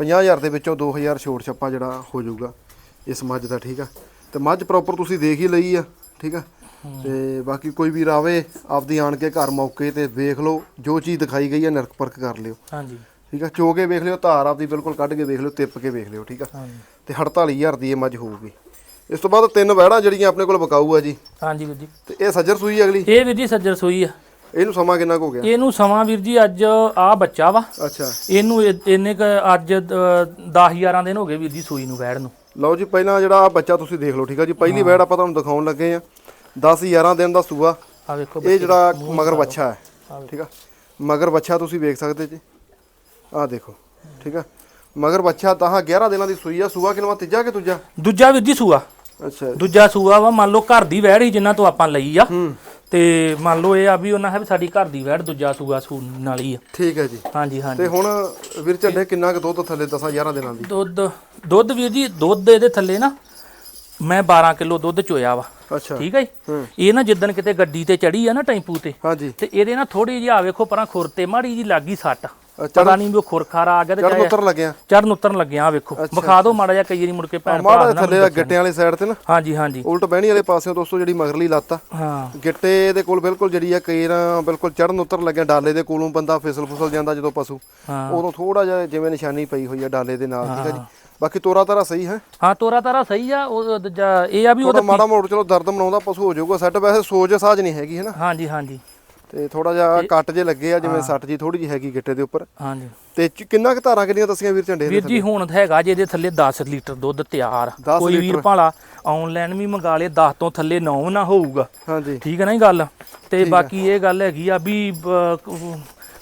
50000 ਦੇ ਵਿੱਚੋਂ 2000 ਛੋਟ ਛੱਪਾ ਜਿਹੜਾ ਹੋ ਜਾਊਗਾ ਇਸ ਮੱਝ ਦਾ ਠੀਕ ਆ। ਤੇ ਮੱਝ ਪ੍ਰੋਪਰ ਤੁਸੀਂ ਦੇਖ ਹੀ ਲਈ ਆ ਠੀਕ ਆ। ਤੇ ਬਾਕੀ ਕੋਈ ਵੀ ਰਾਵੇ ਆਪਦੀ ਆਣ ਕੇ ਘਰ ਮੌਕੇ ਤੇ ਵੇਖ ਲਓ ਜੋ ਚੀਜ਼ ਦਿਖਾਈ ਗਈ ਹੈ ਨਰਕ ਪਰਖ ਕਰ ਲਿਓ। ਹਾਂਜੀ। ਠੀਕ ਆ? ਚੋ ਕੇ ਵੇਖ ਲਿਓ ਧਾਰ ਆਪਦੀ ਬਿਲਕੁਲ ਕੱਢ ਕੇ ਵੇਖ ਲਿਓ ਤਿੱਪ ਕੇ ਵੇਖ ਲਿਓ ਠੀਕ ਆ? ਹਾਂਜੀ। ਤੇ 48000 ਦੀ ਇਹ ਮੱਝ ਹੋਊਗੀ। ਇਸ ਤੋਂ ਬਾਅਦ ਤਿੰਨ ਵਹਿੜਾਂ ਜਿਹੜੀਆਂ ਆਪਣੇ ਕੋਲ ਬਕਾਊ ਆ ਜੀ। ਹਾਂਜੀ ਵੀਰ ਜੀ। ਤੇ ਇਹ ਸੱਜਰ ਸੂਈ ਆ ਅਗਲੀ? ਇਹ ਵੀਰ ਜੀ ਸੱਜਰ ਸੋਈ ਆ। ਇਹਨੂੰ ਸਮਾਂ ਕਿੰਨਾ ਕੁ ਹੋ ਗਿਆ? ਇਹਨੂੰ ਸਮਾਂ ਵੀਰ ਜੀ ਅੱਜ ਆ ਬੱਚਾ ਵਾ। ਅੱਛਾ। ਇਹਨੂੰ ਇਹ- ਇੰਨੇ ਕ ਅੱਜ 10 11 ਦਿਨ ਹੋ ਗਏ ਵੀਰ ਜੀ ਸੂਈ ਨੂੰ ਬੈਠ ਨੂੰ। ਲਓ ਜੀ ਪਹਿਲਾਂ ਜਿਹੜਾ ਆਹ ਬੱਚਾ ਤੁਸੀਂ ਦੇਖ ਲਓ ਠੀਕ ਆ ਜੀ? ਪਹਿਲੀ ਵੈੜ ਆਪਾਂ ਤੁਹਾਨੂੰ ਦਿਖਾਉਣ ਲੱਗੇ ਆ। 10 11 ਦਿਨ ਦਾ ਸੂਆ। ਆ ਵੇਖੋ ਇਹ ਜਿਹੜਾ ਮਗਰ ਬੱਚਾ ਹੈ ਠੀਕ ਆ? ਮਗਰ ਬੱਚਾ ਤੁਸੀਂ ਵੇਖ ਸਕਦੇ ਜੀ। ਆਹ ਦੇਖੋ ਠੀਕ ਆ? ਮਗਰ ਬੱਚਾ ਤਾਂ 11 ਦਿਨਾਂ ਦੀ ਸੂਈ ਆ। ਸੂਆ ਕਿਨਵਾ ਤੀਜਾ ਕਿ ਦੂਜਾ? ਦੂਜਾ ਵੀਰ ਜੀ ਸੂਆ। ਅੱਛਾ। ਦੂਜਾ ਸੂਆ ਵਾ ਮੰਨ ਲਓ ਘਰ ਦੀ ਵਹਿੜ ਹੀ ਜਿੰਨਾ ਤੋਂ ਆਪਾਂ ਲਈ ਆ। ਤੇ ਮੰਨ ਲਓ ਇਹ ਆ ਵੀ ਉਹਨਾਂ ਹੈ ਵੀ ਸਾਡੀ ਘਰ ਦੀ ਵੈੜ ਦੂਜਾ ਸੂਆ ਸੂਣ ਵਾਲੀ ਆ। ਠੀਕ ਹੈ ਜੀ। ਹਾਂਜੀ ਹਾਂਜੀ। ਤੇ ਹੁਣ ਵੀਰ ਝੰਡੇ ਕਿੰਨਾ ਕੁ ਦੁੱਧ ਥੱਲੇ 10 11 ਦਿਨਾਂ ਦੀ? ਦੁੱਧ ਦੁੱਧ ਵੀਰ ਜੀ ਦੁੱਧ ਇਹਦੇ ਥੱਲੇ ਨਾ ਮੈਂ 12 ਕਿਲੋ ਦੁੱਧ ਚੋਇਆ ਵਾ। ਅੱਛਾ। ਠੀਕ ਹੈ ਜੀ? ਇਹ ਨਾ ਜਿੱਦਣ ਕਿਤੇ ਗੱਡੀ ਤੇ ਚੜੀ ਆ ਨਾ ਟੈਂਪੂ ਤੇ ਹਾਂਜੀ। ਤੇ ਇਹਦੇ ਨਾ ਥੋੜੀ ਜਿਹੀ ਆ ਵੇਖੋ ਪਰਾਂ ਖੁਰ ਤੇ ਮਾੜੀ ਜੀ ਲੱਗੀ ਸੱਟ। ਪਤਾ ਨਹੀਂ ਵੀ ਉਹ ਖੁਰ ਖਾਰਾ ਆ ਗਿਆ ਤੇ ਚੜ੍ਹ ਚਾਹੇ ਉਤਰ ਲੱਗਿਆ। ਚਰਨ ਉਤਰਨ ਲੱਗਿਆ ਆ ਵੇਖੋ। ਵਿਖਾ ਦਿਓ ਮਾੜਾ ਜਿਹਾ ਕਈ ਵਾਰੀ ਮੁੜ ਕੇ ਭੈਣ ਭਰਾ ਮਾੜਾ ਥੱਲੇ ਗਿੱਟਿਆਂ ਵਾਲੀ ਸਾਈਡ ਤੇ ਨਾ। ਹਾਂਜੀ ਹਾਂਜੀ। ਉਲਟ ਬਹਿਣੀ ਵਾਲੇ ਪਾਸਿਓਂ ਦੋਸਤੋ ਜਿਹੜੀ ਮਗਰਲੀ ਲੱਤ ਆ। ਹਾਂ। ਗਿੱਟੇ ਦੇ ਕੋਲ ਬਿਲਕੁਲ ਜਿਹੜੀ ਆ ਕਈ ਨਾ ਬਿਲਕੁਲ ਚੜਨ ਉਤਰ ਲੱਗਿਆ ਡਾਲੇ ਦੇ ਕੋਲੋਂ ਬੰਦਾ ਫਿਸਲ ਫੁਸਲ ਜਾਂਦਾ ਜਦੋਂ ਪਸ਼ੂ। ਉਦੋਂ ਥੋੜਾ ਜਿਹਾ ਜਿਵੇਂ ਨਿਸ਼ਾਨੀ ਪਈ ਹੋਈ ਆ ਡਾਲੇ ਦੇ ਨਾਲ ਠੀਕ ਹੈ ਜੀ? ਬਾਕੀ ਤੋਰਾ ਤਾਰਾ ਸਹੀ ਹੈ। ਹਾਂ ਤੋਰਾ ਤਾਰਾ ਸਹੀ ਆ ਉਹ ਦੂਜਾ ਇਹ ਆ ਵੀ ਉਹਦਾ ਮਾੜਾ ਮੋੜ ਚਲੋ ਦਰਦ ਮਨਾਉਂਦਾ ਪਸ਼ੂ ਹੋ ਜਾਊਗਾ ਸੈੱਟ ਵੈਸੇ ਸੋਜ ਸਾਜ ਨਹੀਂ ਹੈਗੀ ਹੈ ਨਾ। ਹਾਂਜੀ ਹਾਂਜੀ। ਤੇ ਥੋੜਾ ਜਿਹਾ ਕੱਟ ਜੇ ਲੱਗੇ ਆ ਜਿਵੇਂ ਸੱਟ ਜੀ ਥੋੜੀ ਜੀ ਹੈਗੀ ਗਿੱਟੇ ਦੇ ਉੱਪਰ। ਹਾਂਜੀ। ਤੇ ਕਿੰਨਾ ਕੁ ਧਾਰਾਂ ਕਿੰਨੀਆਂ ਦੱਸੀਆਂ ਵੀਰ ਝੰਡੇ ਦੇ ਵੀਰ ਜੀ ਹੁਣ ਹੈਗਾ ਜੇ ਇਹਦੇ ਥੱਲੇ 10 ਲੀਟਰ ਦੁੱਧ ਤਿਆਰ। 10 ਕੋਈ ਵੀਰ ਭਾਲਾ ਆਨਲਾਈਨ ਵੀ ਮੰਗਾ ਲੇ 10 ਤੋਂ ਥੱਲੇ 9 ਨਾ ਹੋਊਗਾ। ਹਾਂਜੀ। ਠੀਕ ਹੈ ਨਾ ਇਹ ਗੱਲ? ਤੇ ਬਾਕੀ ਇਹ ਗੱਲ ਹੈਗੀ ਆ ਵੀ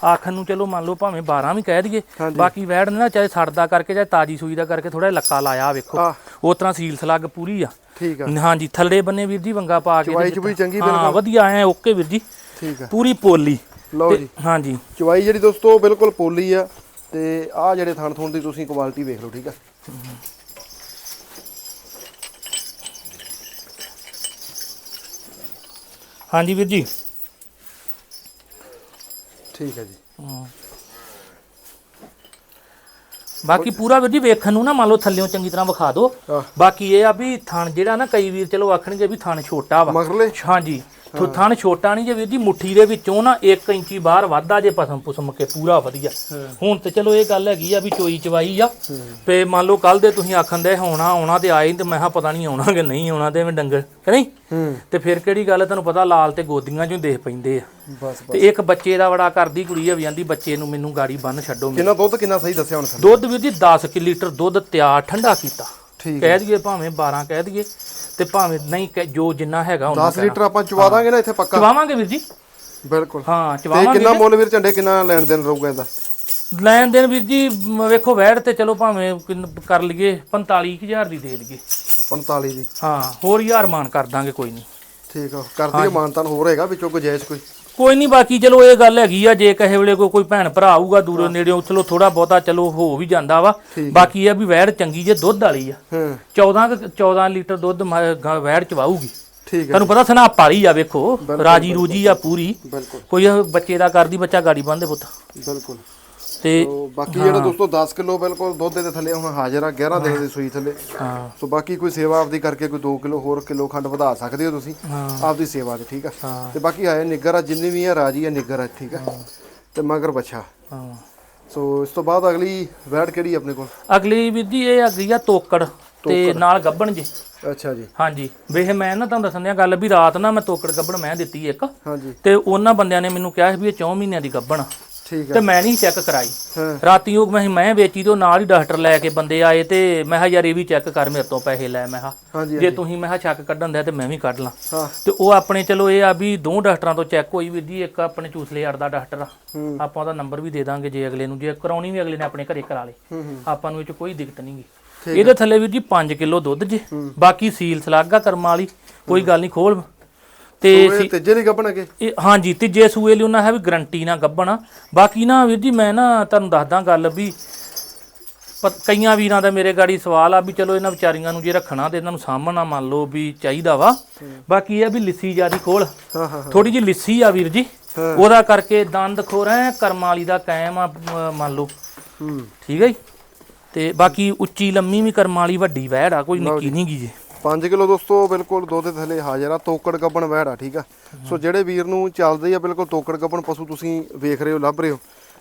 ਆਖਣ ਨੂੰ ਚਲੋ ਮੰਨ ਲਓ ਭਾਵੇਂ 12 ਵੀ ਕਹਿ ਦਈਏ। ਬਾਕੀ ਵੈੜ ਨੇ ਨਾ ਚਾਹੇ ਸੜਦਾ ਕਰਕੇ ਚਾਹੇ ਤਾਜੀ ਸੂਈ ਦਾ ਕਰਕੇ ਥੋੜਾ ਲੱਕਾ ਲਾਇਆ ਵੇਖੋ। ਆ ਉਹ ਤਰ੍ਹਾਂ ਸੀਲ ਸਲੱਗ ਪੂਰੀ ਆ। ਠੀਕ ਆ। ਹਾਂਜੀ ਥੱਲੇ ਬੰਨੇ ਵੀਰ ਜੀ ਵੰਗਾ ਪਾ ਕੇ ਚਵਾਈ ਚੁਬਈ ਚੰਗੀ ਹਾਂ ਵਧੀਆ ਐ ਓਕੇ ਵੀਰ ਜੀ। ਠੀਕ ਆ। ਪੂਰੀ ਪੋਲੀ। ਲਓ ਜੀ। ਹਾਂਜੀ। ਚਵਾਈ ਜਿਹੜੀ ਦੋਸਤੋ ਬਿਲਕੁਲ ਪੋਲੀ ਆ। ਤੇ ਆਹ ਜਿਹੜੇ ਥਣ ਥੁਣ ਦੀ ਤੁਸੀਂ ਕੁਆਲਿਟੀ ਵੇਖ ਲਓ ਠੀਕ ਆ। ਹਾਂਜੀ ਵੀਰ ਜੀ। ਠੀਕ ਹੈ ਜੀ। ਹਾਂ। ਬਾਕੀ ਪੂਰਾ ਵੀਰ ਜੀ ਵੇਖਣ ਨੂੰ ਨਾ ਮੰਨ ਲਓ ਥੱਲਿਓਂ ਚੰਗੀ ਤਰ੍ਹਾਂ ਵਿਖਾ ਦਿਓ। ਬਾਕੀ ਇਹ ਆ ਵੀ ਥਣ ਜਿਹੜਾ ਨਾ ਕਈ ਵੀਰ ਚਲੋ ਆਖਣਗੇ ਵੀ ਥਣ ਛੋਟਾ ਵਾ। ਮਗਰਲੇ ਹਾਂਜੀ। ਥਣ ਛੋਟਾ ਨਹੀਂ ਜੇ ਵੀਰ ਜੀ ਮੁੱਠੀ ਦੇ ਵਿੱਚੋਂ ਨਾ 1 ਇੰਚੀ ਬਾਹਰ ਵਾਧਾ ਜੇ ਪਸਮ ਪੁਸਮ ਕੇ ਪੂਰਾ ਵਧੀਆ। ਹੁਣ ਤੇ ਚਲੋ ਇਹ ਗੱਲ ਹੈਗੀ ਆ ਵੀ ਚੋਈ ਚਵਾਈ ਆ। ਤੇ ਮੰਨ ਲਓ ਕੱਲ ਦੇ ਤੁਸੀਂ ਆਖਣ ਦੇ ਹੋਣਾ ਆਉਣਾ ਤੇ ਆਏ ਤੇ ਮੈਂ ਕਿਹਾ ਪਤਾ ਨਹੀਂ ਆਉਣਾ ਕਿ ਨਹੀਂ ਆਉਣਾ ਤੇ ਐਵੇਂ ਡੰਗਰ ਕਿ ਨਹੀਂ? ਤੇ ਫਿਰ ਕਿਹੜੀ ਗੱਲ ਤੁਹਾਨੂੰ ਪਤਾ ਲਾਲ ਤੇ ਗੋਦੀਆਂ ਚੋਂ ਦੇਖ ਪੈਂਦੇ ਆ। ਤੇ ਇੱਕ ਬੱਚੇ ਦਾ ਬੜਾ ਕਰਦੀ ਕੁੜੀ ਆ ਵੀ ਆਂਦੀ ਬੱਚੇ ਨੂੰ ਮੈਨੂੰ ਗਾੜੀ ਬੰਨ ਛੱਡੋ। ਕਿੰਨਾ ਦੁੱਧ ਕਿੰਨਾ ਸਹੀ ਦੱਸਿਆ ਹੁਣ ਦੁੱਧ ਵੀਰ ਜੀ 10 ਕਿ ਲੀਟਰ ਦੁੱਧ ਤਿਆਰ ਠੰਡਾ ਕੀਤਾ। ਕਹਿ ਦਈਏ ਭਾਵੇਂ 12 ਕਹਿ ਦਈਏ ਤੇ ਭਾਵੇਂ ਨਹੀਂ ਕਹਿ- ਜੋ ਜਿੰਨਾ ਹੈਗਾ ਉਹਨਾਂ 10 ਲੀਟਰ ਆਪਾਂ ਚਵਾ ਦਾਂਗੇ ਨਾ ਇੱਥੇ ਪੱਕਾ। ਚਵਾਵਾਂਗੇ ਵੀਰ ਜੀ। ਬਿਲਕੁਲ। ਹਾਂ ਤੇ ਚਵਾਵਾਂਗੇ ਕਿੰਨਾ ਮੁੱਲ ਵੀਰ ਝੰਡੇ ਕਿੰਨਾ ਲੈਣ ਦੇਣ ਰਹੂਗਾ ਇਹਦਾ? ਲੈਣ ਦੇਣ ਵੀਰ ਜੀ ਮ, ਵੇਖੋ ਵੈੜ ਤੇ ਚਲੋ ਭਾਵੇਂ ਕਿੰਨ- ਕਰ ਲਈਏ 45000 ਦੀ ਦੇ ਦਈਏ। 45 ਦੀ। ਹਾਂ ਹੋਰ ਹਜ਼ਾਰ ਮਾਨ ਕਰ ਦਾਂਗੇ ਕੋਈ ਨਹੀਂ। ਠੀਕ ਆ ਕਰਦੀ ਮਾਨਤਾਨ ਹੋਰ ਹੈਗਾ ਵਿੱਚੋਂ ਗੁਜਾਇਸ਼ ਕੋਈ। ਕੋਈ ਨਹੀਂ ਬਾਕੀ ਚਲੋ ਇਹ ਗੱਲ ਹੈਗੀ ਆ ਜੇ ਕਹੇ ਵੇਲੇ ਕੋਈ ਕੋਈ ਭੈਣ ਭਰਾ ਆਊਗਾ ਦੂਰੋਂ ਨੇੜਿਓਂ ਚਲੋ ਥੋੜਾ ਬਹੁਤਾ ਚਲੋ ਹੋ ਵੀ ਜਾਂਦਾ ਵਾ। ਬਾਕੀ ਇਹ ਆ ਵੀ ਵੈੜ ਚੰਗੀ ਜੇ ਦੁੱਧ ਵਾਲੀ ਆ। ਹਾਂ। 14 ਕੁ- 14 ਲੀਟਰ ਦੁੱਧ ਮ- ਗ- ਵੈੜ ਚਵਾਊਗੀ ਠੀਕ ਹੈ ਤੁਹਾਨੂੰ ਪਤਾ ਸਨਾਪ ਵਾਲੀ ਆ ਵੇਖੋ। ਰਾਜੀ ਰੂਜੀ ਆ ਪੂਰੀ। ਬਿਲਕੁਲ। ਕੋਈ ਇਹ ਬੱਚੇ ਦਾ ਕਰਦੀ ਬੱਚਾ ਗਾੜੀ ਬੰਦੇ ਪੁੱਤ। ਬਿਲਕੁਲ। ਤੇ ਸੋ ਬਾਕੀ ਜਿਹੜਾ ਦੋਸਤੋ 10 ਕਿਲੋ ਬਿਲਕੁਲ ਦੁੱਧ ਦੇ ਥੱਲੇ ਹੁਣ ਹਾਜ਼ਰ ਆ 11 ਦਿਨ ਦੀ ਸੂਈ ਥੱਲੇ। ਹਾਂ। ਸੋ ਬਾਕੀ ਕੋਈ ਸੇਵਾ ਆਪਦੀ ਕਰਕੇ ਕੋਈ 2 ਕਿਲੋ ਹੋਰ ਕਿਲੋ ਖੰਡ ਵਧਾ ਸਕਦੇ ਹੋ ਤੁਸੀਂ ਆਪਦੀ ਸੇਵਾ ਤੇ ਠੀਕ ਆ? ਤੇ ਬਾਕੀ ਆਏ ਨਿੱਗਰ ਆ ਜਿੰਨੀ ਵੀ ਆ ਰਾਜੀ ਆ ਨਿੱਗਰ ਆ ਠੀਕ ਆ? ਤੇ ਮਗਰ ਬੱਚਾ ਹਾਂ। ਸੋ ਇਸ ਤੋਂ ਬਾਅਦ ਅਗਲੀ ਵੈੜ ਕਿਹੜੀ ਆਪਣੇ ਕੋਲ? ਅਗਲੀ ਵਿਧੀ ਇਹ ਹੈਗੀ ਆ ਤੋਕੜ ਤੇ ਨਾਲ ਗੱਬਣ ਜੀ। ਅੱਛਾ ਜੀ। ਹਾਂਜੀ। ਵੇਖ ਮੈਂ ਨਾ ਤੁਹਾਨੂੰ ਦੱਸਣ ਦਿਆਂ ਗੱਲ ਵੀ ਰਾਤ ਨਾ ਮੈਂ ਤੋਕੜ ਗੱਬਣ ਮੈਂ ਦਿੱਤੀ ਇੱਕ। ਹਾਂਜੀ। ਤੇ ਉਹਨਾਂ ਬੰਦਿਆਂ ਨੇ ਮੈਨੂੰ ਕਿਹਾ ਸੀ ਵੀ ਇਹ 4 ਮਹੀਨਿਆਂ ਦੀ ਗੱਬਣ ਆ। ਤੇ ਮੈਂ ਨਹੀਂ ਚੈੱਕ ਕਰਾਈ। ਰਾਤੀ ਉਹ ਮੈਂ ਮੈਂ ਵੇਚੀ ਤੇ ਨਾਲ ਹੀ ਡਾਕਟਰ ਲੈ ਕੇ ਬੰਦੇ ਆਏ ਤੇ ਮੈਂ ਕਿਹਾ ਯਾਰ ਇਹ ਵੀ ਚੈੱਕ ਕਰ ਮੇਰੇ ਤੋਂ ਪੈਸੇ ਲੈ। ਮੈਂ ਕਿਹਾ ਜੇ ਤੁਸੀਂ ਮੈਂ ਕਿਹਾ ਚੱਕ ਕੱਢਣ ਦਿਆ ਤੇ ਮੈਂ ਵੀ ਕੱਢ ਲਾਂ। ਤੇ ਉਹ ਆਪਣੇ ਚਲੋ ਇਹ ਆ ਵੀ ਦੋ ਡਾਕਟਰਾਂ ਤੋਂ ਚੈੱਕ ਹੋਈ ਵੀ ਜੀ ਇੱਕ ਆਪਣੇ ਚੂਸਲੇ ਅੜ ਦਾ ਡਾਕਟਰ ਆ। ਆਪਾਂ ਉਹਦਾ ਨੰਬਰ ਵੀ ਦੇ ਦਾਂਗੇ ਜੇ ਅਗਲੇ ਨੂੰ ਜੇ ਕਰਾਉਣੀ ਵੀ ਅਗਲੇ ਨੇ ਆਪਣੇ ਘਰੇ ਕਰਾ ਲੇ ਆਪਾਂ ਨੂੰ ਇਹ ਚ ਕੋਈ ਦਿੱਕਤ ਨਹੀਂਗੀ ਇਹਦੇ ਥੱਲੇ ਵੀਰ ਜੀ 5 ਕਿਲੋ ਦੁੱਧ ਜੇ। ਬਾਕੀ ਸੀਲ ਸਲਾਗਾ ਕਰਮ ਵਾਲੀ ਕੋਈ ਗੱਲ ਨਹੀਂ ਖੋਲ। ਤੇ ਸੋ ਇਹ ਤੀਜੇ ਲਈ ਗੱਭਣ ਅਗੇ? ਇਹ ਹਾਂਜੀ ਤੀਜੇ ਸੂਏ ਲਈ ਉਹਨਾਂ ਹੈ ਵੀ ਗਰੰਟੀ ਨਾ ਗੱਬਣ। ਬਾਕੀ ਨਾ ਵੀਰ ਜੀ ਮੈਂ ਨਾ ਤੁਹਾਨੂੰ ਦੱਸਦਾ ਗੱਲ ਵੀ ਕਈਆਂ ਵੀਰਾਂ ਦਾ ਮੇਰੇ ਗਾੜੀ ਸਵਾਲ ਆ ਵੀ ਚਲੋ ਇਹਨਾਂ ਵਿਚਾਰੀਆਂ ਨੂੰ ਜੇ ਰੱਖਣਾ ਤੇ ਇਹਨਾਂ ਨੂੰ ਸਾਹਮਣਾ ਮੰਨ ਲਓ ਵੀ ਚਾਹੀਦਾ ਵਾ। ਬਾਕੀ ਇਹ ਆ ਵੀ ਲਿੱਸੀ ਜਿਆਦੀ ਖੋਲ ਹਾਂ ਹਾਂ ਹਾਂ। ਥੋੜੀ ਜਿਹੀ ਲਿੱਸੀ ਆ ਵੀਰ ਜੀ। ਉਹਦਾ ਕਰਕੇ ਦੰਦ ਖੋਰਾ ਕਰਮ ਵਾਲੀ ਦਾ ਕਾਇਮ ਆ ਮੰਨ ਲਓ। ਹੂੰ। ਠੀਕ ਹੈ ਜੀ? ਤੇ ਬਾਕੀ ਉੱਚੀ ਲੰਮੀ ਵੀ ਕਰਮ ਵਾਲੀ ਵੱਡੀ ਵਹਿੜ ਆ ਕੋਈ ਨਿੱਕੀ ਨਹੀਂ ਗੀ ਜੀ। 5 ਕਿਲੋ ਦੋਸਤੋ ਬਿਲਕੁਲ ਦੁੱਧ ਦੇ ਥੱਲੇ ਹਾਜ਼ਰ ਆ ਤੋਕੜ ਗੱਬਣ ਵਹਿੜ ਆ ਠੀਕ ਆ? ਸੋ ਜਿਹੜੇ ਵੀਰ ਨੂੰ ਚੱਲਦੇ ਆ ਬਿਲਕੁਲ ਤੋਕੜ ਗੱਬਣ ਪਸ਼ੂ ਤੁਸੀਂ ਵੇਖ ਰਹੇ ਹੋ ਲੱਭ ਰਹੇ ਹੋ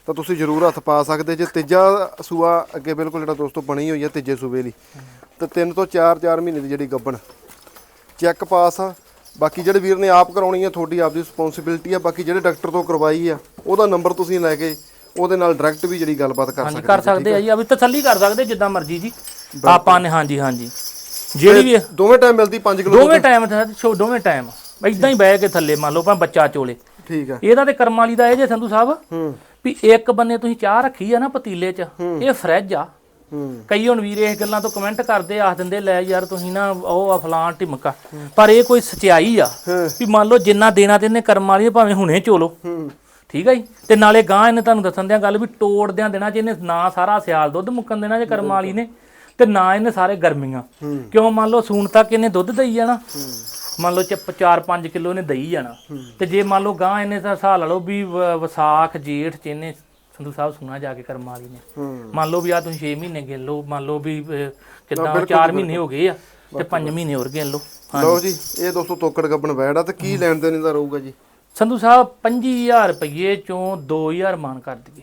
ਤਾਂ ਤੁਸੀਂ ਜ਼ਰੂਰ ਹੱਥ ਪਾ ਸਕਦੇ ਜੇ। ਤੀਜਾ ਸੂਆ ਅੱਗੇ ਬਿਲਕੁਲ ਜਿਹੜਾ ਦੋਸਤੋ ਬਣੀ ਹੋਈ ਆ ਤੀਜੇ ਸੂਬੇ ਲਈ। ਤੇ 3 ਤੋਂ 4 4 ਮਹੀਨੇ ਦੀ ਜਿਹੜੀ ਗੱਬਣ। ਚੈੱਕ ਪਾਸ ਆ। ਬਾਕੀ ਜਿਹੜੇ ਵੀਰ ਨੇ ਆਪ ਕਰਾਉਣੀ ਆ ਤੁਹਾਡੀ ਆਪਦੀ ਰਿਸਪੌਂਸਿਬਿਲਟੀ ਆ। ਬਾਕੀ ਜਿਹੜੇ ਡਾਕਟਰ ਤੋਂ ਕਰਵਾਈ ਆ ਉਹਦਾ ਨੰਬਰ ਤੁਸੀਂ ਲੈ ਕੇ ਉਹਦੇ ਨਾਲ ਡਾਇਰੈਕਟ ਵੀ ਜਿਹੜੀ ਗੱਲਬਾਤ ਕਰ ਸਕਦੇ ਕਰ ਸਕਦੇ ਆ? ਜੀ। ਵੀ ਤਸੱਲੀ ਕਰ ਸਕਦੇ ਜਿੱਦਾਂ ਮਰਜ਼ੀ ਜੀ। ਆਪਾਂ ਨੇ ਹਾਂਜੀ ਹਾਂਜੀ। ਜਿਹੜੀ ਵੀ ਦੋਵੇਂ ਟਾਈਮ ਮਿਲਦੀ 5 ਕਿਲੋ ਦੋਵੇਂ ਟਾਈਮ ਛੋ ਦੋਵੇਂ ਟਾਈਮ ਇਦਾਂ ਹੀ ਬਹਿ ਕੇ ਥੱਲੇ ਮੰਨ ਲਓ ਭਾਵੇਂ ਬੱਚਾ ਚੋਲੇ। ਠੀਕ ਆ। ਇਹਦਾ ਤੇ ਕਰਮ ਵਾਲੀ ਦਾ ਇਹ ਜੇ ਸੰਧੂ ਸਾਹਿਬ ਹੂੰ। ਵੀ ਇੱਕ ਬੰਨੇ ਤੁਸੀਂ ਚਾਹ ਰੱਖੀ ਆ ਨਾ ਪਤੀਲੇ 'ਚ ਇਹ ਫਰਿੱਜ ਆ। ਹੂੰ। ਕਈ ਹੁਣ ਵੀਰ ਇਹ ਗੱਲਾਂ ਤੋਂ ਕਮੈਂਟ ਕਰਦੇ ਆਖ ਦਿੰਦੇ ਲੈ ਯਾਰ ਤੁਸੀਂ ਨਾ ਉਹ ਆ ਫਲਾਣ ਢਿਮਕਾ। ਪਰ ਇਹ ਕੋਈ ਸਚਾਈ ਆ। ਵੀ ਮੰਨ ਲਓ ਜਿੰਨਾ ਦੇਣਾ ਤੇ ਇਹਨੇ ਕਰਮ ਵਾਲੀ ਭਾਵੇਂ ਹੁਣੇ ਚੋਲੋ। ਹੂੰ। ਠੀਕ ਹੈ ਜੀ? ਤੇ ਨਾਲੇ ਗਾਂ ਇਹਨੇ ਤੁਹਾਨੂੰ ਦੱਸਣ ਦਿਆਂ ਗੱਲ ਵੀ ਤੋੜਦਿਆਂ ਦੇਣਾ ਚ ਇਹਨੇ ਨਾ ਸਾਰਾ ਸਿਆਲ ਦੁੱਧ ਮੁੱਕਣ ਦੇਣਾ ਜੇ ਕਰਮ ਵਾਲੀ ਨੇ। ਤੇ ਨਾ ਇਹਨੇ ਸਾਰੇ ਗਰਮੀਆਂ। ਕਿਉਂ? ਮੰਨ ਲਓ ਸੂਣ ਤੱਕ ਇਹਨੇ ਦੁੱਧ ਦਈ ਜਾਣਾ। ਮੰਨ ਲਓ ਚ 4-5 ਕਿਲੋ ਇਹਨੇ ਦਈ ਜਾਣਾ। ਤੇ ਜੇ ਮੰਨ ਲਓ ਗਾਂ ਇਹਨੇ ਤਾਂ ਹਿਸਾਬ ਲਾ ਲਓ ਵੀ ਵਿਸਾਖ ਜੇਠ ਚ ਇਹਨੇ ਸੰਧੂ ਸਾਹਿਬ ਸੁਣਾ ਜਾ ਕੇ ਕਰਮ ਵਾਲੀ ਨੇ। ਮੰਨ ਲਓ ਵੀ ਆ ਤੁਸੀਂ 6 ਮਹੀਨੇ ਗਿਣ ਲਓ ਮੰਨ ਲਓ ਵੀ ਕਿੱਦਾਂ 4 ਮਹੀਨੇ ਹੋ ਗਏ ਆ ਤੇ 5 ਮਹੀਨੇ ਹੋਰ ਗਿਣ ਲਓ। ਲਓ ਜੀ ਇਹ ਦੋਸਤੋ ਤੋਕੜ ਗੱਬਣ ਬੈੜ ਆ ਤੇ ਕੀ ਲੈਣ ਦੇਣ ਦਾ ਰਹੂਗਾ ਜੀ? ਸੰਧੂ ਸਾਹਿਬ 25000 ਰੁਪਏ ਚੋਂ 2000 ਮਾਨ ਕਰ ਦਈਏ।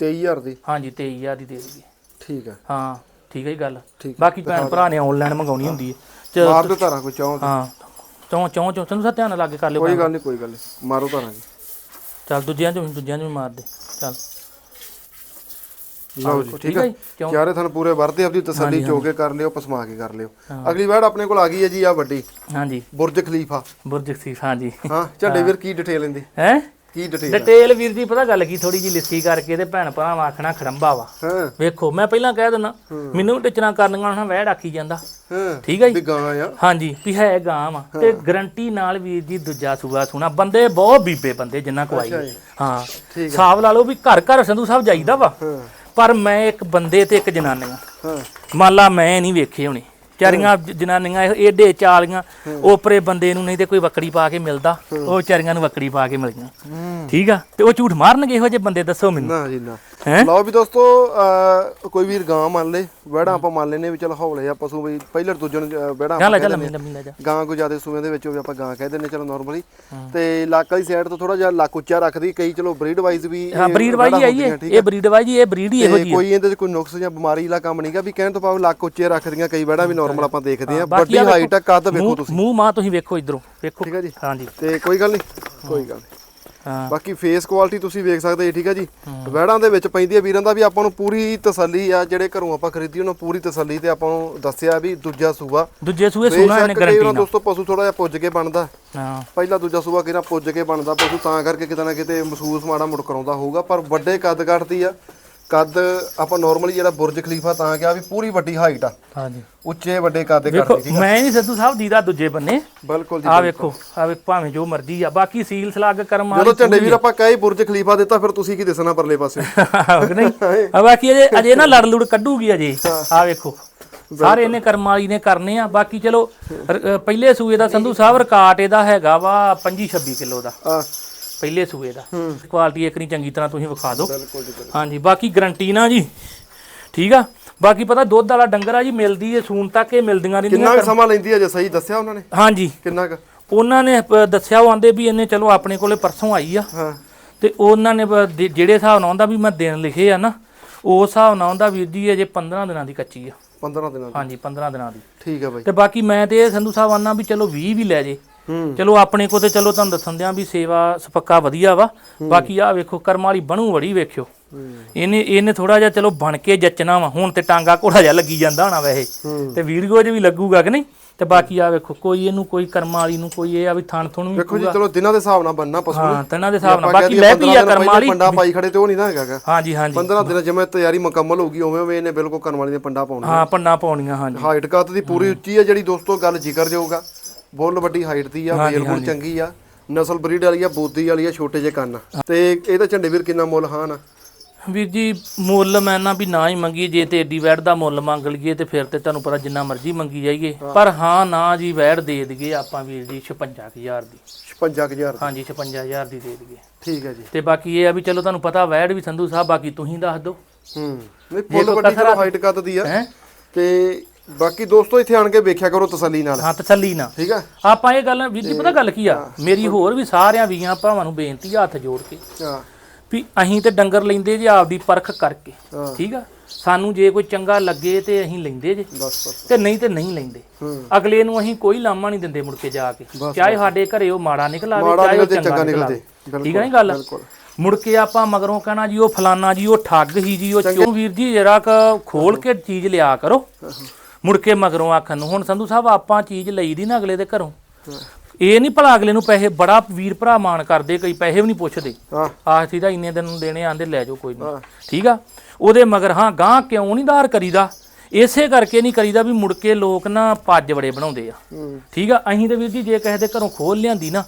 23000 ਦੀ? ਹਾਂਜੀ 23000 ਦੀ ਦੇ ਦਈਏ। ਠੀਕ ਹੈ ਹਾਂ। ਠੀਕ ਹੈ ਜੀ ਗੱਲ। ਬਾਕੀ ਭੈਣ ਭਰਾ ਨੇ ਆਨਲਾਈਨ ਮੰਗਾਉਣੀ ਹੁੰਦੀ ਹੈ। ਚ- ਮਾਰ ਦਿਓ ਧਾਰਾ ਕੋਈ ਚਾਹੋ ਹਾਂ ਚੌਂ ਚੌਂ ਚੌਂ ਸੰਧੂ ਸਾਹਿਬ ਧਿਆਨ ਲਾ ਕੇ ਕਰ ਲਿਓ ਕੋਈ। ਗੱਲ ਨਹੀਂ ਕੋਈ ਗੱਲ ਨਹੀਂ ਮਾਰੋ ਧਾਰਾ ਜੀ। ਚੱਲ ਦੂਜਿਆਂ ਚੋਂ ਵੀ- ਦੂਜਿਆਂ ਨੂੰ ਮਾਰ ਦੇ। ਚੱਲ। ਲਓ ਜੀ ਠੀਕ ਹੈ ਚੌਂ ਚਾਰੇ ਤੁਹਾਨੂੰ ਪੂਰੇ ਵਰਦੇ ਆਪਦੀ ਤਸੱਲੀ ਚੋ ਕੇ ਕਰ ਲਿਓ ਪਸਮਾ ਕੇ ਕਰ ਲਿਓ। ਅਗਲੀ ਵਾਰ ਆਪਣੇ ਕੋਲ ਆ ਗਈ ਹੈ ਜੀ ਆ ਵੱਡੀ। ਹਾਂਜੀ। Burj Khalifa. ਬੁਰਜ ਸੀ ਹਾਂਜੀ। ਹਾਂ ਝੰਡੇ ਵੀਰ ਕੀ ਡਿਟੇਲ ਲੈਂਦੀ? ਹੈ? ਕੀ ਡਿਟੇਲ ਡਿਟੇਲ ਵੀਰ ਜੀ ਪਤਾ ਗੱਲ ਕੀ? ਥੋੜੀ ਜੀ ਲਿਸੀ ਕਰਕੇ ਤੇ ਭੈਣ ਭਰਾਵਾਂ ਆਖਣਾ ਖੜੰਬਾ ਵਾ। ਹਾਂ। ਵੇਖੋ ਮੈਂ ਪਹਿਲਾਂ ਕਹਿ ਦਿੰਦਾ ਮੈਨੂੰ ਟਿਚਣਾ ਕਰਨੀਆਂ ਹੁਣ ਵਹਿੜ ਆਖੀ ਜਾਂਦਾ। ਹਾਂ ਠੀਕ ਹੈ ਵੀ ਜੀ ਗਾਂ ਆ। ਹਾਂਜੀ ਵੀ ਹੈ ਗਾਂ ਵਾ। ਤੇ ਗਰੰਟੀ ਨਾਲ ਵੀਰ ਜੀ ਦੂਜਾ ਸੂਆ ਸੁਣਾ। ਬੰਦੇ ਬਹੁਤ ਬੀਬੇ ਬੰਦੇ ਜਿੰਨਾ ਕੋ ਆਈ। ਹਾਂ। ਹਿਸਾਬ ਲਾ ਲਓ ਵੀ ਘਰ ਘਰ ਸੰਧੂ ਸਾਹਿਬ ਜਾਈਦਾ ਵਾ। ਪਰ ਮੈਂ ਇੱਕ ਬੰਦੇ ਤੇ ਇੱਕ ਜਨਾਨੀਆਂ ਹਾਂ। ਮੰਨ ਲਾ ਮੈਂ ਨਹੀਂ ਵੇਖੇ ਹੋਣੇ। ਚਾਰੀਆਂ ਜ- ਜਨਾਨੀਆਂ ਇਹ ਏਡੇ ਚਾਲੀਆਂ ਉਪਰੇ ਬੰਦੇ ਨੂੰ ਨਹੀਂ ਤੇ ਕੋਈ ਬੱਕੜੀ ਪਾ ਕੇ ਮਿਲਦਾ। ਉਹ ਵਿਚਾਰੀਆਂ ਨੂੰ ਬੱਕੜੀ ਪਾ ਕੇ ਮਿਲ ਗਈਆਂ। ਠੀਕ ਆ? ਤੇ ਉਹ ਝੂਠ ਮਾਰਨਗੇ ਇਹੋ ਜਿਹੇ ਬੰਦੇ ਦੱਸੋ ਮੈਨੂੰ। ਨਾ ਜੀ ਨਾ। ਹੈ? ਲਓ ਵੀ ਦੋਸਤੋ ਕੋਈ ਵੀਰ ਗਾਂ ਮੰਨ ਲੇ ਵੜਾ ਆਪਾਂ ਮੰਨ ਲੈਨੇ ਵੀ ਚਲ ਹੌਲੇ ਆ ਪਸ਼ੂ ਵੀ ਪਹਿਲੇ ਦੂਜੇ ਨੂੰ ਵੜਾ ਚੱਲ ਲੰਮੀ ਲੈ ਜਾ। ਗਾਂ ਕੋ ਜ਼ਿਆਦਾ ਸੂਆਂ ਦੇ ਵਿੱਚ ਹੋਵੇ ਆਪਾਂ ਗਾਂ ਕਹਿ ਦਿੰਨੇ ਚਲੋ ਨਾਰਮਲੀ ਤੇ ਲੱਕ ਵਾਲੀ ਸਾਈਡ ਤੋਂ ਥੋੜਾ ਜਿਹਾ ਲੱਕ ਉੱਚਾ ਰੱਖਦੀ ਕਈ ਚਲੋ ਬਰੀਡ ਵਾਈਜ਼ ਵੀ ਹਾਂ ਇਹ ਬਰੀਡ ਵੜਾ ਵਾਈ ਆਈ ਹੁੰਦੀਆਂ, ਹੈ ਠੀਕ ਇਹ ਬਰੀਡ ਵਾਈ ਇਹ ਬਰੀਡ ਹੀ ਇਹੋ ਜੀ ਕੋਈ ਇਹਦੇ ਚ ਕੋਈ ਨੁਕਸ ਜਾਂ ਬਿਮਾਰੀ ਵਾਲਾ ਕੰਮ ਨਹੀਂਗਾ ਵੀ ਕਹਿਣ ਤੋਂ ਭਾਵ ਲੱਕ ਉੱਚੇ ਰੱਖਦੀਆਂ ਕਈ ਵੜਾ ਵੀ ਨਾਰਮਲ ਆਪਾਂ ਦੇਖਦੇ ਆ ਵੱਡੀ ਹਾਈਟ ਆ ਕੱਦ ਵੇਖੋ ਤੁਸੀਂ। ਮੂੰਹ ਮਾਂ ਤੁਸੀਂ ਵੇਖੋ ਇਧਰੋਂ ਵੇਖੋ। ਠੀਕ ਹੈ ਜੀ। ਹਾਂਜੀ। ਤੇ ਕੋਈ ਗੱਲ ਨਹੀਂ ਕੋਈ ਗੱਲ ਨਹੀਂ। ਹਾਂ। ਬਾਕੀ ਫੇਸ ਕੁਆਲਿਟੀ ਤੁਸੀਂ ਵੇਖ ਸਕਦੇ ਜੀ ਠੀਕ ਹੈ ਜੀ। ਵੈੜਾਂ ਦੇ ਵਿੱਚ ਪੈਂਦੀ ਹੈ ਵੀਰਾਂ ਦਾ ਵੀ ਆਪਾਂ ਨੂੰ ਪੂਰੀ ਤਸੱਲੀ ਆ ਜਿਹੜੇ ਘਰੋਂ ਆਪਾਂ ਖਰੀਦੀ ਉਹਨਾਂ ਪੂਰੀ ਤਸੱਲੀ ਤੇ ਆਪਾਂ ਨੂੰ ਦੱਸਿਆ ਵੀ ਦੂਜਾ ਸੂਆ। ਦੂਜੇ ਸੂਏ ਸੋਨਾ ਇਹਨੇ ਗਰੰਟੀ ਨਾਲ। ਦੋਸਤੋ ਪਸ਼ੂ ਥੋੜਾ ਜਿਹਾ ਪੁੱਜ ਕੇ ਬਣਦਾ। ਹਾਂ। ਪਹਿਲਾ ਦੂਜਾ ਸੂਆ ਕਿਹੜਾ ਪੁੱਜ ਕੇ ਬਣਦਾ ਪਸ਼ੂ ਤਾਂ ਕਰਕੇ ਕਿਤੇ ਨਾ ਕਿਤੇ ਮਹਿਸੂਸ ਮਾੜਾ ਮੁੜ ਕਰਾਉਂਦਾ ਹੋਊਗਾ ਪਰ ਵੱਡੇ ਕੱਦ ਕੱਟਦੀ ਆ। ਕੱਦ ਆਪਾਂ ਨਾਰਮਲੀ ਜਿਹੜਾ ਬੁਰਜ ਖਲੀਫਾ ਤਾਂ ਕਿਹਾ ਵੀ ਪੂਰੀ ਵੱਡੀ ਹਾਈਟ ਆ। ਹਾਂਜੀ। ਉੱਚੇ ਵੱਡੇ ਕੱਦ ਦੇ ਵੇਖੋ ਕੱਟਦੀ ਠੀਕ ਮੈਂ ਨਹੀਂ ਸਿੱਧੂ ਸਾਹਿਬ ਦੀਦਾ ਦੂਜੇ ਬੰਨੇ। ਬਿਲਕੁਲ ਜੀ ਆ ਵੇਖੋ ਆ ਵੇਖ ਭਾਵੇਂ ਜੋ ਮਰਜ਼ੀ ਆ ਬਾਕੀ ਸੀਲ ਸਲਾਗ ਕਰਮ ਜਦੋਂ ਝੰਡੇ ਵੀਰ ਆਪਾਂ ਕਹੇ ਬੁਰਜ ਖਲੀਫਾ ਦਿੱਤਾ ਫਿਰ ਤੁਸੀਂ ਕੀ ਦੱਸਣਾ ਪਰਲੇ ਪਾਸੇ? ਵਾਲੀ ਨਹੀਂ? ਆ ਬਾਕੀ ਅਜੇ ਅਜੇ ਨਾ ਲੜ ਲੁੜ ਕੱਢੂਗੀ ਅਜੇ। ਆ ਵੇਖੋ ਸਾਰੇ ਇਹਨੇ ਕਰਮ ਵਾਲੀ ਨੇ ਕਰਨੇ ਆ। ਬਾਕੀ ਚਲੋ ਰ- ਅ, ਪਹਿਲੇ ਸੂਏ ਦਾ ਸੰਧੂ ਸਾਹਿਬ ਰਿਕਾਰਡ ਇਹਦਾ ਹੈਗਾ ਵਾ 25 26 ਕਿਲੋ ਦਾ। ਆ ਪਹਿਲੇ ਸੂਏ ਦਾ। ਕੁਆਲਿਟੀ ਇੱਕ ਨਹੀਂ ਚੰਗੀ ਤਰ੍ਹਾਂ ਤੁਸੀਂ ਵਿਖਾ ਦਿਓ। ਬਿਲਕੁਲ ਜੀ ਬਿਲਕੁਲ। ਹਾਂਜੀ ਬਾਕੀ ਗਰੰਟੀ ਨਾ ਜੀ। ਠੀਕ ਆ? ਬਾਕੀ ਪਤਾ ਦੁੱਧ ਵਾਲਾ ਡੰਗਰ ਆ ਜੀ ਮਿਲਦੀ ਏ ਸੂਣ ਤੱਕ ਇਹ ਮਿਲਦੀਆਂ ਰਹਿੰਦੀਆਂ ਕਿੰਨਾ ਕੁ ਸਮਾਂ ਲੈਂਦੀ ਹੈ ਜੇ ਸਹੀ ਦੱਸਿਆ ਉਹਨਾਂ ਨੇ? ਹਾਂਜੀ। ਕਿੰਨਾ ਕੁ? ਉਹਨਾਂ ਨੇ ਦੱਸਿਆ ਉਹ ਆਂਦੇ ਵੀ ਇਹਨੇ ਚਲੋ ਆਪਣੇ ਕੋਲੇ ਪਰਸੋਂ ਆਈ ਆ। ਹਾਂ। ਤੇ ਉਹਨਾਂ ਨੇ ਬ- ਦੇ- ਜਿਹੜੇ ਹਿਸਾਬ ਨਾਲ ਆਉਂਦਾ ਵੀ ਮੈਂ ਦਿਨ ਲਿਖੇ ਆ ਨਾ ਉਸ ਹਿਸਾਬ ਨਾਲ ਆਉਂਦਾ ਵੀਰ ਜੀ ਅਜੇ 15 ਦਿਨਾਂ ਦੀ ਕੱਚੀ ਆ। 15 ਦਿਨਾਂ ਦੀ। ਹਾਂਜੀ 15 ਦਿਨਾਂ ਦੀ। ਠੀਕ ਹੈ ਬਾਈ। ਤੇ ਬਾਕੀ ਮੈਂ ਤੇ ਇਹ ਸੰਧੂ ਸਾਹਿਬ ਆਨਾ ਵੀ ਚਲੋ 20 ਵੀ ਲੈ ਜੇ। ਚਲੋ ਆਪਣੇ ਕੋ ਤੇ ਚਲੋ ਤੁਹਾਨੂੰ ਦੱਸਣ ਦਿਆਂ ਵੀ ਸੇਵਾ ਸਪੱਕਾ ਵਧੀਆ ਵਾ ਬਾਕੀ ਆ ਵੇਖੋ ਕਰਮ ਵਾਲੀ ਬਣੂ ਬੜੀ ਵੇਖਿਓ। ਇਹਨੇ ਇਹਨੇ ਥੋੜਾ ਜਿਹਾ ਚਲੋ ਬਣ ਕੇ ਜੱਚਣਾ ਵਾ ਹੁਣ ਤੇ ਟਾਂਗਾ ਘੋੜਾ ਜਿਹਾ ਲੱਗੀ ਜਾਂਦਾ ਹੋਣਾ ਵੈਸੇ। ਹੂੰ। ਤੇ ਵੀਡੀਓ 'ਚ ਵੀ ਲੱਗੂਗਾ ਕਿ ਨਹੀਂ? ਤੇ ਬਾਕੀ ਆ ਵੇਖੋ ਕੋਈ ਇਹਨੂੰ ਕੋਈ ਕਰਮ ਵਾਲੀ ਨੂੰ ਕੋਈ ਇਹ ਆ ਵੀ ਥਣ ਥੁਣ ਵੀ ਵੇਖੋ ਜੀ ਚਲੋ ਦਿਨਾਂ ਦੇ ਹਿਸਾਬ ਨਾਲ ਬੰਨਣਾ ਪਸ਼ੂ। ਹਾਂ ਇਹਨਾਂ ਦੇ ਹਿਸਾਬ ਨਾਲ। ਬਾਕੀ ਲੈ ਵੀ ਆ 15 ਕਰਮ ਦਿਨ ਵਾਲੀ ਪੰਡਾ ਪਾਈ ਖੜੇ ਤੇ ਉਹ ਨਹੀਂ ਨਾ ਹੈਗਾ ਹਾਂਜੀ ਹਾਂਜੀ। 15 ਦਿਨ ਜਿਵੇਂ ਤਿਆਰੀ ਮੁਕੰਮਲ ਹੋਊਗੀ ਉਵੇਂ ਉਵੇਂ ਇਹਨੇ ਬਿਲਕੁਲ ਕਰਨ ਵਾਲੀ ਨੇ ਪੰਡਾ ਪਾਉਣਾ ਹਾਂ ਪੰਨਾ ਪਾਉਣੀਆਂ ਹਾਂਜੀ। ਹਾਈਟ ਕੱਤ ਦੀ ਪੂਰੀ ਉੱਚੀ ਆ ਜਿਹੜੀ ਦੋਸਤੋ ਗੱਲ ਜ਼ਿਕਰ ਜਾਊਗਾ ਬੁੱਲ ਵੱਡੀ ਹਾਈਟ ਦੀ ਆ ਵੇਲ ਬੁੱਲ ਚੰਗੀ ਆ। ਨਸਲ ਬਰੀਡ ਵਾਲੀ ਆ ਬੋਦੀ ਵਾਲੀ ਆ ਛੋਟੇ ਜਿਹੇ ਕੰਨ ਆ। ਤੇ ਇਹਦਾ ਝੰਡੇ ਵੀਰ ਕਿੰਨਾ ਮੁੱਲ ਹਾਂ ਨਾ ਵੀਰ ਜੀ ਮੁੱਲ ਮੈਂ ਨਾ ਵੀ ਨਾ ਹੀ ਮੰਗੀ ਜੇ ਤੇ ਏਡੀ ਵੈੜ ਦਾ ਮੁੱਲ ਮੰਗ ਲਈਏ ਤੇ ਫਿਰ ਤੇ ਤੁਹਾਨੂੰ ਪਤਾ ਜਿੰਨਾ ਮਰਜ਼ੀ ਮੰਗੀ ਜਾਈਏ। ਪਰ ਹਾਂ ਨਾ ਜੀ ਵੈੜ ਦੇ ਦਈਏ ਆਪਾਂ ਵੀਰ ਜੀ 56000 ਦੀ। 55000 ਹਾਂਜੀ 56000 ਦੀ ਦੇ ਦਈਏ। ਠੀਕ ਹੈ ਜੀ। ਤੇ ਬਾਕੀ ਇਹ ਆ ਵੀ ਚਲੋ ਤੁਹਾਨੂੰ ਪਤਾ ਵੈੜ ਵੀ ਸੰਧੂ ਸਾਹਿਬ ਬਾਕੀ ਤੁਸੀਂ ਦੱਸ ਦਿਓ। ਹੂੰ। ਨਹੀਂ ਫੁੱਲ ਵੱਡੀ ਹਾਈਟ ਕੱਤ ਦੀ ਆ। ਹੈ? ਤੇ ਬਾਕੀ ਦੋਸਤੋ ਇੱਥੇ ਆਣ ਕੇ ਵੇਖਿਆ ਕਰੋ ਤਸੱਲੀ ਨਾਲ। ਹਾਂ ਤਸੱਲੀ ਨਾ ਠੀਕ ਆ? ਆਪਾਂ ਇਹ ਗੱਲ ਵੀਰ ਜੀ ਪਤਾ ਗੱਲ ਕੀ ਆ? ਮੇਰੀ ਹੋਰ ਵੀ ਸਾਰਿਆਂ ਵੀਆਂ ਭਰਾਵਾਂ ਨੂੰ ਬੇਨਤੀ ਆ ਹੱਥ ਜੋੜ ਕੇ। ਹਾਂ। ਵੀ ਅਸੀਂ ਤੇ ਡੰਗਰ ਲੈਂਦੇ ਜੇ ਆਪਦੀ ਪਰਖ ਕਰਕੇ। ਠੀਕ ਆ? ਸਾਨੂੰ ਜੇ ਕੋਈ ਚੰਗਾ ਲੱਗੇ ਤੇ ਅਸੀਂ ਲੈਂਦੇ ਜੇ। ਤੇ ਨਹੀਂ ਤੇ ਨਹੀਂ ਲੈਂਦੇ। ਅਗਲੇ ਨੂੰ ਅਸੀਂ ਕੋਈ ਲਾਮਾ ਨਹੀਂ ਦਿੰਦੇ ਮੁੜ ਕੇ ਜਾ ਕੇ। ਚਾਹੇ ਸਾਡੇ ਘਰੇ ਉਹ ਮਾੜਾ ਨਿਕਲ ਆਵੇ ਚਾਹੇ ਉਹ ਚੰਗਾ ਨਿਕਲ ਆਵੇ ਠੀਕ ਹੈ ਨੀ ਗੱਲ? ਮੁੜ ਕੇ ਆਪਾਂ ਮਗਰੋਂ ਕਹਿਣਾ ਜੀ ਉਹ ਫਲਾਨਾ ਜੀ ਉਹ ਠੱਗ ਹੀ ਜੀ ਉਹ ਚੋਂ ਵੀਰ ਜੀ ਜਰਾ ਖੋਲ ਕੇ ਚੀਜ਼ ਲਿਆ ਕਰੋ। ਮੁੜ ਕੇ ਮਗਰੋਂ ਆਖਣ ਨੂੰ ਹੁਣ ਸੰਧੂ ਸਾਹਿਬ ਆਪਾਂ ਚੀਜ਼ ਲਈ ਦੀ ਨਾ ਅਗਲੇ ਦੇ ਘਰੋਂ। ਇਹ ਨਹੀਂ ਭਲਾ ਅਗਲੇ ਨੂੰ ਪੈਸੇ ਬੜਾ ਵੀਰ ਭਰਾ ਮਾਣ ਕਰਦੇ ਕਈ ਪੈਸੇ ਵੀ ਨਹੀਂ ਪੁੱਛਦੇ। ਹਾਂ। ਆਖਦੀ ਦਾ ਇੰਨੇ ਦਿਨ ਨੂੰ ਦੇਣੇ ਆਂਦੇ ਲੈ ਜਾਓ ਕੋਈ ਨਹੀਂ। ਠੀਕ ਆ? ਉਹਦੇ ਮਗਰ ਹਾਂ ਗਾਂ ਕਿਉਂ ਨਹੀਂ ਧਾਰ ਕਰੀਦਾ? ਇਸੇ ਕਰਕੇ ਨਹੀਂ ਕਰੀਦਾ ਵੀ ਮੁੜ ਕੇ ਲੋਕ ਨਾ ਪੱਜ ਬੜੇ ਬਣਾਉਂਦੇ ਆ। ਠੀਕ ਆ? ਅਸੀਂ ਤੇ ਵੀਰ ਜੀ ਜੇ ਕਿਸੇ ਦੇ ਘਰੋਂ ਖੋਲ ਲਿਆਂਦੀ ਨਾ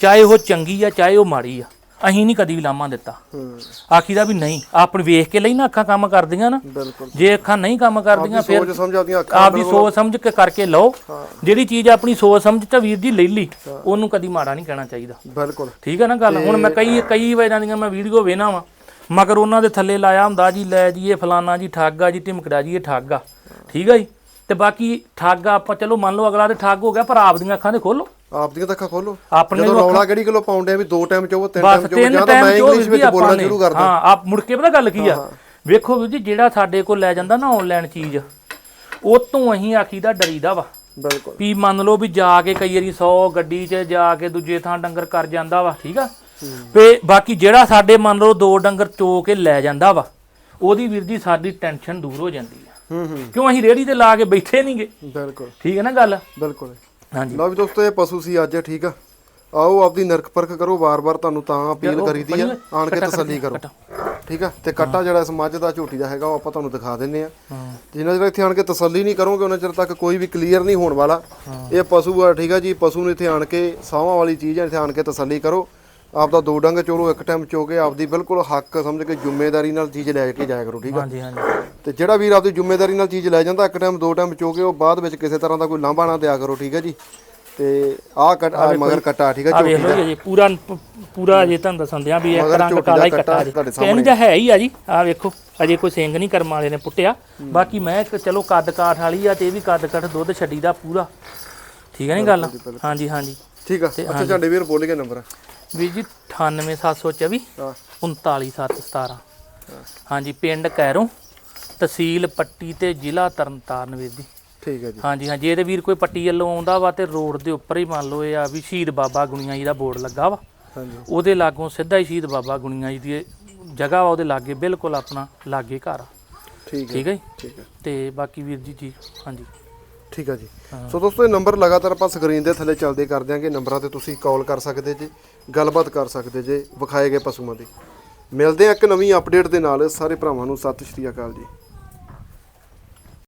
ਚਾਹੇ ਉਹ ਚੰਗੀ ਆ ਚਾਹੇ ਉਹ ਮਾੜੀ ਆ। ਅਸੀਂ ਨਹੀਂ ਕਦੀ ਵੀ ਲਾਮਾ ਦਿੱਤਾ। ਹੂੰ। ਆਖੀਦਾ ਵੀ ਨਹੀਂ ਆਪਣ ਵੇਖ ਕੇ ਲਈ ਨਾ ਅੱਖਾਂ ਕੰਮ ਕਰਦੀਆਂ ਨਾ। ਬਿਲਕੁਲ। ਜੇ ਅੱਖਾਂ ਨਹੀਂ ਕੰਮ ਕਰਦੀਆਂ ਫਿਰ ਸੋਚ ਸਮਝ ਅੱਖਾਂ ਆਪਦੀ ਸੋਚ ਸਮਝ ਕੇ ਕਰਕੇ ਲਓ। ਜਿਹੜੀ ਚੀਜ਼ ਆਪਣੀ ਸੋਚ ਸਮਝ ਚ ਵੀਰ ਜੀ ਲੈ ਲਈ ਉਹਨੂੰ ਕਦੀ ਮਾੜਾ ਨਹੀਂ ਕਹਿਣਾ ਚਾਹੀਦਾ। ਬਿਲਕੁਲ। ਠੀਕ ਹੈ ਨਾ ਗੱਲ? ਹੁਣ ਮੈਂ ਕਈ ਕਈ ਵਾਰਾਂ ਦੀਆਂ ਮੈਂ ਵੀਡੀਓ ਵੇਖਣਾ ਵਾ। ਮਗਰ ਉਹਨਾਂ ਦੇ ਥੱਲੇ ਲਾਇਆ ਹੁੰਦਾ ਜੀ ਲੈ ਜੀ ਇਹ ਫਲਾਨਾ ਜੀ ਠੱਗ ਆ ਜੀ ਢਿਮਕੜਾ ਜੀ ਇਹ ਠੱਗ ਆ। ਠੀਕ ਆ ਜੀ? ਤੇ ਬਾਕੀ ਠੱਗ ਆਪਾਂ ਚਲੋ ਮੰਨ ਲਓ ਅਗਲਾ ਤੇ ਠੱਗ ਹੋ ਗਿਆ ਪਰ ਆਪਦੀਆਂ ਅੱਖਾਂ ਦੇ ਖੋਲੋ। ਆਪਦੀਆਂ ਤਾਂ ਅੱਖਾਂ ਖੋਲੋ। ਆਪਣੇ ਜਦੋਂ ਰੌਲਾ ਕਿਹੜੀ ਕਿਲੋ ਪਾਉਂਦੇ ਆ ਵੀ ਦੋ ਟਾਈਮ ਚੋਵੋ ਤਿੰਨ ਟਾਈਮ ਚੋਵੋ ਜਾਂ ਤਾਂ ਮੈਂ ਇੰਗਲਿਸ਼ ਵਿੱਚ ਆਪਾਂ ਬੋਲਣਾ ਸ਼ੁਰੂ ਕਰਦਾ ਹਾਂ ਆਪ ਮੁੜ ਕੇ ਪਤਾ ਗੱਲ ਕੀ ਆ? ਵੇਖੋ ਵੀਰ ਜੀ ਜਿਹੜਾ ਸਾਡੇ ਕੋਲ ਲੈ ਜਾਂਦਾ ਨਾ ਆਨਲਾਈਨ ਚੀਜ਼ ਉਹ ਤੋਂ ਅਸੀਂ ਆਖੀਦਾ ਡਰੀਦਾ ਵਾ। ਬਿਲਕੁਲ। ਵੀ ਮੰਨ ਲਓ ਵੀ ਜਾ ਕੇ ਕਈ ਵਾਰੀ 100 ਗੱਡੀ 'ਚ ਜਾ ਕੇ ਦੂਜੇ ਥਾਂ ਡੰਗਰ ਕਰ ਜਾਂਦਾ ਵਾ ਠੀਕ ਆ? ਤੇ ਬਾਕੀ ਜਿਹੜਾ ਸਾਡੇ ਮੰਨ ਲਓ ਦੋ ਡੰਗਰ ਚੋ ਕੇ ਲੈ ਜਾਂਦਾ ਵਾ ਉਹਦੀ ਵੀਰ ਜੀ ਸਾਡੀ ਟੈਨਸ਼ਨ ਦੂਰ ਹੋ ਜਾਂਦੀ ਹੂੰ ਹੂੰ। ਕਿਉਂ ਅਸੀਂ ਰੇੜੀ ਤੇ ਲਾ ਕੇ ਬੈਠੇ ਨਹੀਂਗੇ ਬਿਲਕੁਲ। ਠੀਕ ਹੈ ਨਾ ਗੱਲ? ਬਿਲਕੁਲ। ਹਾਂਜੀ। ਲਓ ਵੀ ਦੋਸਤੋ ਇਹ ਪਸ਼ੂ ਸੀ ਅੱਜ ਠੀਕ ਆ? ਆਓ ਆਪਦੀ ਨਰਕ ਪਰਖ ਕਰੋ ਵਾਰ-ਵਾਰ ਤੁਹਾਨੂੰ ਤਾਂ ਅਪੀਲ ਕਰੀਦੀ ਆ। ਆਣ ਕੇ ਤਸੱਲੀ ਕਰੋ। ਠੀਕ ਆ? ਤੇ ਕੱਟਾ ਜਿਹੜਾ ਇਸ ਮੱਝ ਦਾ ਝੋਟੀ ਦਾ ਹੈਗਾ ਉਹ ਆਪਾਂ ਤੁਹਾਨੂੰ ਦਿਖਾ ਦਿੰਨੇ ਆ। ਜਿੰਨਾ ਚਿਰ ਇੱਥੇ ਆਣ ਕੇ ਤਸੱਲੀ ਨਹੀਂ ਕਰੋਗੇ ਉਹਨਾਂ ਚਿਰ ਤੱਕ ਕੋਈ ਵੀ ਕਲੀਅਰ ਨਹੀਂ ਹੋਣ ਵਾਲਾ। ਇਹ ਪਸ਼ੂ ਆ ਠੀਕ ਆ ਜੀ? ਪਸ਼ੂ ਨੂੰ ਇੱਥੇ ਆਣ ਕੇ ਸਾਹਾਂ ਵਾਲੀ ਚੀਜ਼ ਆ ਇੱਥੇ ਆਣ ਕੇ ਤਸੱਲੀ ਕਰੋ। ਆਪਦਾ ਦੋ ਡੰਗ ਚੋਲੋ ਇੱਕ ਟਾਈਮ ਚੋ ਕੇ ਆਪਦੀ ਬਿਲਕੁਲ ਹੱਕ ਸਮਝ ਕੇ ਜ਼ਿੰਮੇਵਾਰੀ ਨਾਲ ਚੀਜ਼ ਲੈ ਕੇ ਜਾਇਆ ਕਰੋ ਠੀਕ ਆ? ਹਾਂਜੀ ਹਾਂਜੀ। ਤੇ ਜਿਹੜਾ ਵੀਰ ਆਪਦੀ ਜ਼ਿੰਮੇਵਾਰੀ ਨਾਲ ਚੀਜ਼ ਲੈ ਜਾਂਦਾ ਇੱਕ ਟਾਈਮ ਦੋ ਟਾਈਮ ਚੋ ਕੇ ਉਹ ਬਾਅਦ ਵਿੱਚ ਕਿਸੇ ਤਰ੍ਹਾਂ ਦਾ ਕੋਈ ਲਾਂਭਾ ਨਾ ਦਿਆ ਕਰੋ ਠੀਕ ਹੈ ਜੀ? ਤੇ ਆਹ ਕੱਟ ਆਹ ਮਗਰ ਕੱਟਾ ਠੀਕ ਹੈ ਆ ਝੋਟੀ ਵੇਖ ਲਓ ਜੀ ਪੂਰਾ ਪੂਰਾ ਜੇ ਤੁਹਾਨੂੰ ਦੱਸਣ ਦਿਆਂ ਵੀ ਇੱਕ ਮਗਰ ਰੰਗ ਝੋਟੀ ਕਾਲਾ ਹੀ ਦਾ ਕੱਟਾ ਕੱਟਾ ਜੀ। ਤੁਹਾਡੇ ਤਿੰਨ ਜਿਹਾ ਹੈ ਹੀ ਆ ਜੀ। ਆ ਵੇਖੋ ਅਜੇ ਕੋਈ ਸਿੰਗ ਨਹੀਂ ਕਰਮ ਵਾਲੇ ਨੇ ਪੁੱਟਿਆ। ਬਾਕੀ ਮੈਂ ਇੱਕ ਚਲੋ ਕੱਦ ਕਾਠ ਵਾਲੀ ਆ ਤੇ ਇਹ ਵੀ ਕੱਦ ਕਾਠ ਦੁੱਧ ਛੱਡੀ ਦਾ ਪੂਰਾ। ਠੀਕ ਹੈ ਨਹੀਂ ਗੱਲ? ਹਾਂਜੀ ਹਾਂਜੀ ਠੀਕ ਆ। ਅੱਛਾ ਝੰਡੇ ਵੀਰ ਬੋਲ ਗਿਆ ਨੰਬਰ ਵੀਰ ਜੀ 98724 ਹਾਂ। 39717 ਹਾਂਜੀ ਪਿੰਡ ਕੈਰੋਂ ਤਹਿਸੀਲ ਪੱਟੀ ਤੇ ਜ਼ਿਲ੍ਹਾ ਤਰਨਤਾਰਨ ਵੀਰ ਜੀ। ਠੀਕ ਹੈ ਜੀ। ਹਾਂਜੀ ਹਾਂ ਜੇ ਤੇ ਵੀਰ ਕੋਈ ਪੱਟੀ ਵੱਲੋਂ ਆਉਂਦਾ ਵਾ ਤੇ ਰੋਡ ਦੇ ਉੱਪਰ ਹੀ ਮੰਨ ਲਓ ਇਹ ਆ ਵੀ ਸ਼ਹੀਦ ਬਾਬਾ ਗੁਣੀਆਂ ਜੀ ਦਾ ਬੋਰਡ ਲੱਗਾ ਵਾ। ਹਾਂਜੀ। ਉਹਦੇ ਲਾਗੋਂ ਸਿੱਧਾ ਹੀ ਸ਼ਹੀਦ ਬਾਬਾ ਗੁਣੀਆਂ ਜੀ ਦੀ ਜਗ੍ਹਾ ਵਾ ਉਹਦੇ ਲਾਗੇ ਬਿਲਕੁਲ ਆਪਣਾ ਲਾਗੇ ਘਰ ਆ। ਠੀਕ ਹੈ। ਠੀਕ ਹੈ। ਤੇ ਬਾਕੀ ਵੀਰ ਜੀ ਜੀ ਹਾਂਜੀ। ਠੀਕ ਹੈ ਜੀ। ਸੋ ਦੋਸਤੋ, ਇਹ ਨੰਬਰ ਲਗਾਤਾਰ ਆਪਾਂ ਸਕਰੀਨ ਦੇ ਥੱਲੇ ਚੱਲਦੇ ਕਰ ਦਿਆਂਗੇ ਨੰਬਰਾਂ ਤੇ ਤੁਸੀਂ ਕਾਲ ਕਰ ਸਕਦੇ ਜੇ, ਗੱਲਬਾਤ ਕਰ ਸਕਦੇ ਜੇ, ਵਿਖਾਏ ਗਏ ਪਸ਼ੂਆਂ ਦੀ। ਮਿਲਦੇ ਆ ਇੱਕ ਨਵੀਂ ਅਪਡੇਟ ਦੇ ਨਾਲ। ਸਾਰੇ ਭਰਾਵਾਂ ਨੂੰ ਸਤਿ ਸ਼੍ਰੀ ਅਕਾਲ ਜੀ।